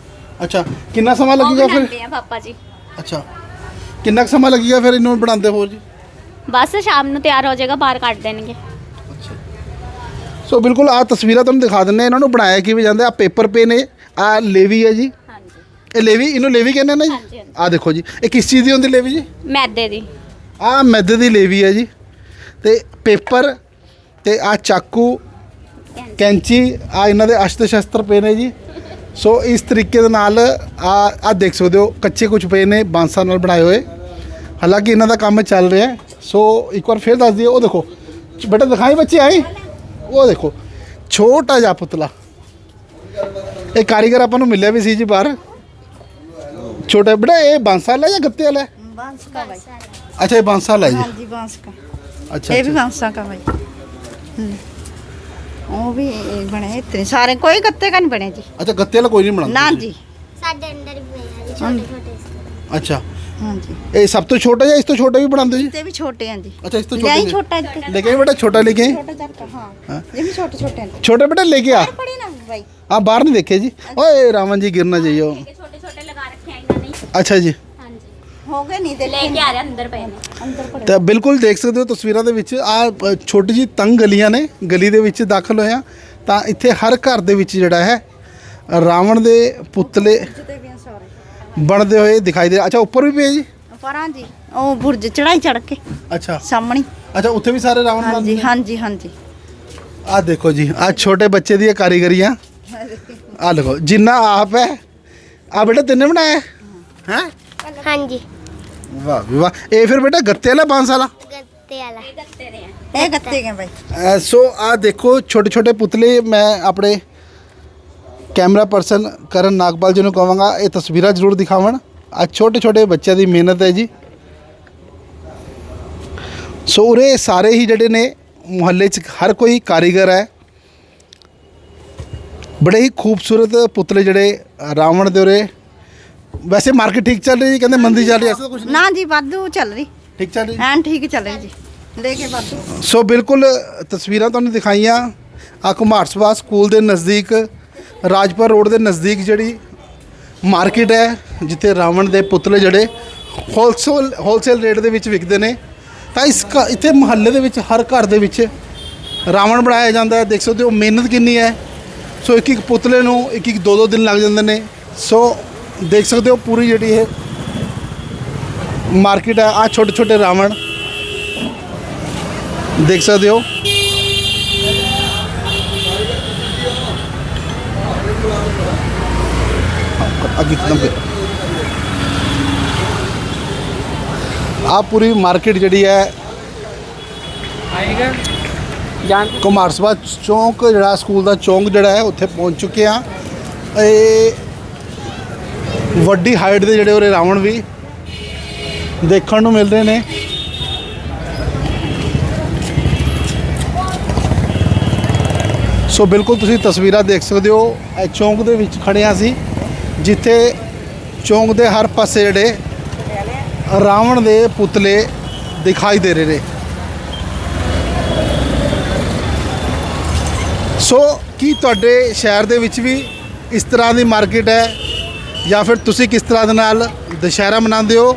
ਅੱਛਾ ਕਿੰਨਾ ਸਮਾਂ ਉਹ ਲੱਗੇਗਾ ਫਿਰ? ਬਣਾਉਂਦੇ ਆ ਪਾਪਾ ਜੀ। ਅੱਛਾ ਕਿੰਨਾ ਕੁ ਸਮਾਂ ਲੱਗੇਗਾ ਫਿਰ ਇਹਨੂੰ ਬਣਾਉਂਦੇ ਹੋਰ ਜੀ? ਬਸ ਸ਼ਾਮ ਨੂੰ ਤਿਆਰ ਹੋ ਜਾਏਗਾ ਬਾਹਰ ਕੱਢ ਦੇਣਗੇ। ਸੋ ਬਿਲਕੁਲ ਆ ਤਸਵੀਰਾਂ ਤੁਹਾਨੂੰ ਦਿਖਾ ਦਿੰਨੇ ਆ ਇਹਨਾਂ ਨੂੰ ਬਣਾਇਆ ਕਿਵੇਂ ਜਾਂਦਾ ਆ ਪੇਪਰ ਪੇ ਨੇ ਆ ਲੇਵੀ ਹੈ ਜੀ। ਇਹ ਲੇਵੀ ਇਹਨੂੰ ਲੇਵੀ ਕਹਿੰਦੇ ਨੇ ਹਾਂਜੀ, ਜੀ? ਹਾਂਜੀ। ਆ ਦੇਖੋ ਜੀ ਇਹ ਕਿਸ ਚੀਜ਼ ਦੀ ਹੁੰਦੀ ਲੇਵੀ ਜੀ? ਮੈਦੇ ਦੀ। ਆ ਮੈਦੇ ਦੀ ਲੇਵੀ ਹੈ ਜੀ। ਤੇ ਪੇਪਰ ਤੇ ਆ ਚਾਕੂ ਕੈਂਚੀ। ਆ ਇਹਨਾਂ ਦੇ ਅਸ਼ਤ ਸ਼ਸਤਰ ਪਏ ਨੇ ਜੀ। ਸੋ ਇਸ ਤਰੀਕੇ ਦੇ ਨਾਲ ਆ ਆ ਦੇਖ ਸਕਦੇ ਹੋ ਕੱਚੇ ਕੁਝ ਪਏ ਨੇ ਬਾਂਸਾਂ ਨਾਲ ਬਣਾਏ ਹੋਏ। ਹਾਲਾਂਕਿ ਇਹਨਾਂ ਦਾ ਕੰਮ ਚੱਲ ਰਿਹਾ ਹੈ। ਸੋ ਇੱਕ ਵਾਰ ਫਿਰ ਦੱਸ ਦਈਏ ਉਹ ਦੇਖੋ ਚ- ਬੇਟਾ ਦਿਖਾਈ ਬੱਚੇ ਆਏ ਉਹ ਦੇਖੋ ਛੋਟਾ ਜਿਹਾ ਪੁਤਲਾ। ਇਹ ਕਾਰੀਗਰ ਆਪਾਂ ਨੂੰ ਮਿਲਿਆ ਵੀ ਸੀ ਜੀ ਬਾਹਰ। छोटा बेटा ये बाँस वाला या गत्ते वाला है? बाँस का भाई अच्छा ये बाँस वाला है हाँ जी हाँ बाँस का अच्छा ये भी अच्छा। बाँस का भाई। हम्म। वो भी बने इतने। सारे कोई गत्ते का नहीं बने जी। अच्छा गत्ते वाला कोई नहीं बना? ना जी साडे अंदर भी छोटे हाँ छोटे अच्छा। हाँ जी। ए सब तो छोटा है इस तो छोटा भी बनांदे जी? ये भी छोटे हैं जी। अच्छा इस तो छोटे नहीं छोटा है लेके आए बेटा छोटा लेके आए छोटा चरका हाँ। हाँ। ये भी छोटे छोटे हैं। छोटे बेटा लेके आ। पड़े ना भाई। हाँ बाहर नहीं देखे जी? ओए रावण जी गिरना चाहिए। छोटे ਅੱਛਾ ਜੀ। ਹੋ ਗਏ ਨਹੀਂ ਦੇ ਲੈ ਕੇ ਆ ਰਿਹਾ ਅੰਦਰ ਪਏ ਨੇ। ਅੰਦਰ ਪੜੇ। ਤਾਂ ਬਿਲਕੁਲ ਦੇਖ ਸਕਦੇ ਹੋ ਤਸਵੀਰਾਂ ਦੇ ਵਿੱਚ ਆ ਛੋਟੀ ਜੀ ਤੰਗ ਗਲੀਆਂ ਨੇ ਗਲੀ ਦੇ ਵਿੱਚ ਦਾਖਲ ਹੋਇਆ ਘਰ ਦੇ ਵਿੱਚ ਜਿਹੜਾ ਹੈ ਰਾਵਣ ਦੇ ਪੁਤਲੇ ਜਿੱਤੇ ਵੀ ਬਣਦੇ ਹੋਏ ਦਿਖਾਈ ਦੇ ਅੱਛਾ ਉੱਪਰ ਵੀ ਪਏ ਜੀ? ਪਰਾਂ ਚੜਾਈ ਉੱਥੇ ਵੀ ਸਾਰੇ ਰਾਵਣ ਬਣਦੇ ਆ ਦੇਖੋ ਜੀ ਆ ਛੋਟੇ ਬੱਚੇ ਦੀ ਦੀਆਂ ਕਾਰੀਗਰੀਆਂ। ਆ ਲਗੋ ਜਿੰਨਾ ਆਪ ਹੈ ਆ ਬੇਟਾ ਤੈਨੇ ਬਣਾਇਆ वाह वाह बेटा गत्ते साल सो आ छोटे छोटे पुतले मैं अपने कैमरा परसन करण नागपाल जी ने कहूँगा तस्वीर ज़रूर दिखाव आ छोटे छोटे बच्चे की मेहनत है जी। सो उ सारे ही जड़े ने मुहल हर कोई कारीगर है। बड़े ही खूबसूरत पुतले जड़े रावण दे ਵੈਸੇ ਮਾਰਕੀਟ ਠੀਕ ਚੱਲ ਰਹੀ ਜੀ? ਕਹਿੰਦੇ ਮੰਦੀ ਚੱਲ ਰਹੀ ਐਸਾ ਕੁਝ ਨਾ ਜੀ ਵਾਧੂ ਚੱਲ ਰਹੀ। ਠੀਕ ਚੱਲ ਰਹੀ ਐਨ ਠੀਕ ਚੱਲ ਰਹੀ ਜੀ। ਲੈ ਕੇ ਵਾਧੂ। ਸੋ ਬਿਲਕੁਲ ਤਸਵੀਰਾਂ ਤੁਹਾਨੂੰ ਦਿਖਾਈਆਂ। ਆ ਕੁਮਾਰ ਸਭਾ ਸਕੂਲ ਦੇ ਨਜ਼ਦੀਕ ਰਾਜਪੁਰ ਰੋਡ ਦੇ ਨਜ਼ਦੀਕ ਜਿਹੜੀ ਮਾਰਕੀਟ ਹੈ ਜਿੱਥੇ ਰਾਵਣ ਦੇ ਪੁਤਲੇ ਜਿਹੜੇ ਹੋਲਸੇਲ ਹੋਲਸੇਲ ਰੇਟ ਦੇ ਵਿੱਚ ਵਿਕਦੇ ਨੇ। ਤਾਂ ਇਸ ਇੱਥੇ ਮੁਹੱਲੇ ਦੇ ਵਿੱਚ ਹਰ ਘਰ ਦੇ ਵਿੱਚ ਰਾਵਣ ਬਣਾਇਆ ਜਾਂਦਾ ਹੈ। ਦੇਖ ਸਕਦੇ ਹੋ ਮਿਹਨਤ ਕਿੰਨੀ ਹੈ। ਸੋ ਇੱਕ ਇੱਕ ਪੁਤਲੇ ਨੂੰ ਇੱਕ ਇੱਕ ਦੋ ਦੋ ਦਿਨ ਲੱਗ ਜਾਂਦੇ ਨੇ। ਸੋ ਦੇਖ ਸਕਦੇ ਹੋ ਪੂਰੀ ਜਿਹੜੀ ਇਹ ਮਾਰਕੀਟ ਹੈ ਆ ਛੋਟੇ ਛੋਟੇ ਰਾਵਣ ਦੇਖ ਸਕਦੇ ਹੋ ਅੱਗੇ ਕਰ ਆ ਪੂਰੀ ਮਾਰਕੀਟ ਜਿਹੜੀ ਹੈ ਆਏਗਾ ਜਾਨ ਕੁਮਾਰਸਵਾ ਚੌਂਕ ਜਿਹੜਾ ਸਕੂਲ ਦਾ ਚੌਂਕ ਜਿਹੜਾ ਹੈ ਉੱਥੇ ਪਹੁੰਚ ਚੁੱਕੇ ਆ ਇਹ ਵੱਡੀ ਹਾਈਟ ਦੇ ਜਿਹੜੇ ਉਰੇ ਰਾਵਣ ਵੀ ਦੇਖਣ ਨੂੰ ਮਿਲ ਰਹੇ ਨੇ। ਸੋ ਬਿਲਕੁਲ ਤੁਸੀਂ ਤਸਵੀਰਾਂ ਦੇਖ ਸਕਦੇ ਹੋ, ਇਹ ਚੌਂਕ ਦੇ ਵਿੱਚ ਖੜਿਆ ਸੀ ਜਿੱਥੇ ਚੌਂਕ ਦੇ ਹਰ ਪਾਸੇ ਜਿਹੜੇ ਰਾਵਣ ਦੇ ਪੁਤਲੇ ਦਿਖਾਈ ਦੇ ਰਹੇ ਨੇ। ਸੋ ਕੀ ਤੁਹਾਡੇ ਸ਼ਹਿਰ ਦੇ ਵਿੱਚ ਵੀ ਇਸ ਤਰ੍ਹਾਂ ਦੀ ਮਾਰਕੀਟ ਹੈ? ਜਾਂ ਫਿਰ ਤੁਸੀਂ ਕਿਸ ਤਰ੍ਹਾਂ ਦੇ ਨਾਲ ਦੁਸ਼ਹਿਰਾ ਮਨਾਉਂਦੇ ਹੋ?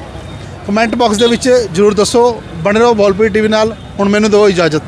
ਕਮੈਂਟ ਬਾਕਸ ਦੇ ਵਿੱਚ ਜਰੂਰ ਦੱਸੋ। ਬਣੇ ਰਹੋ ਬੋਲਪੁਰ ਟੀਵੀ ਨਾਲ। ਹੁਣ ਮੈਨੂੰ ਦਿਓ ਇਜਾਜ਼ਤ।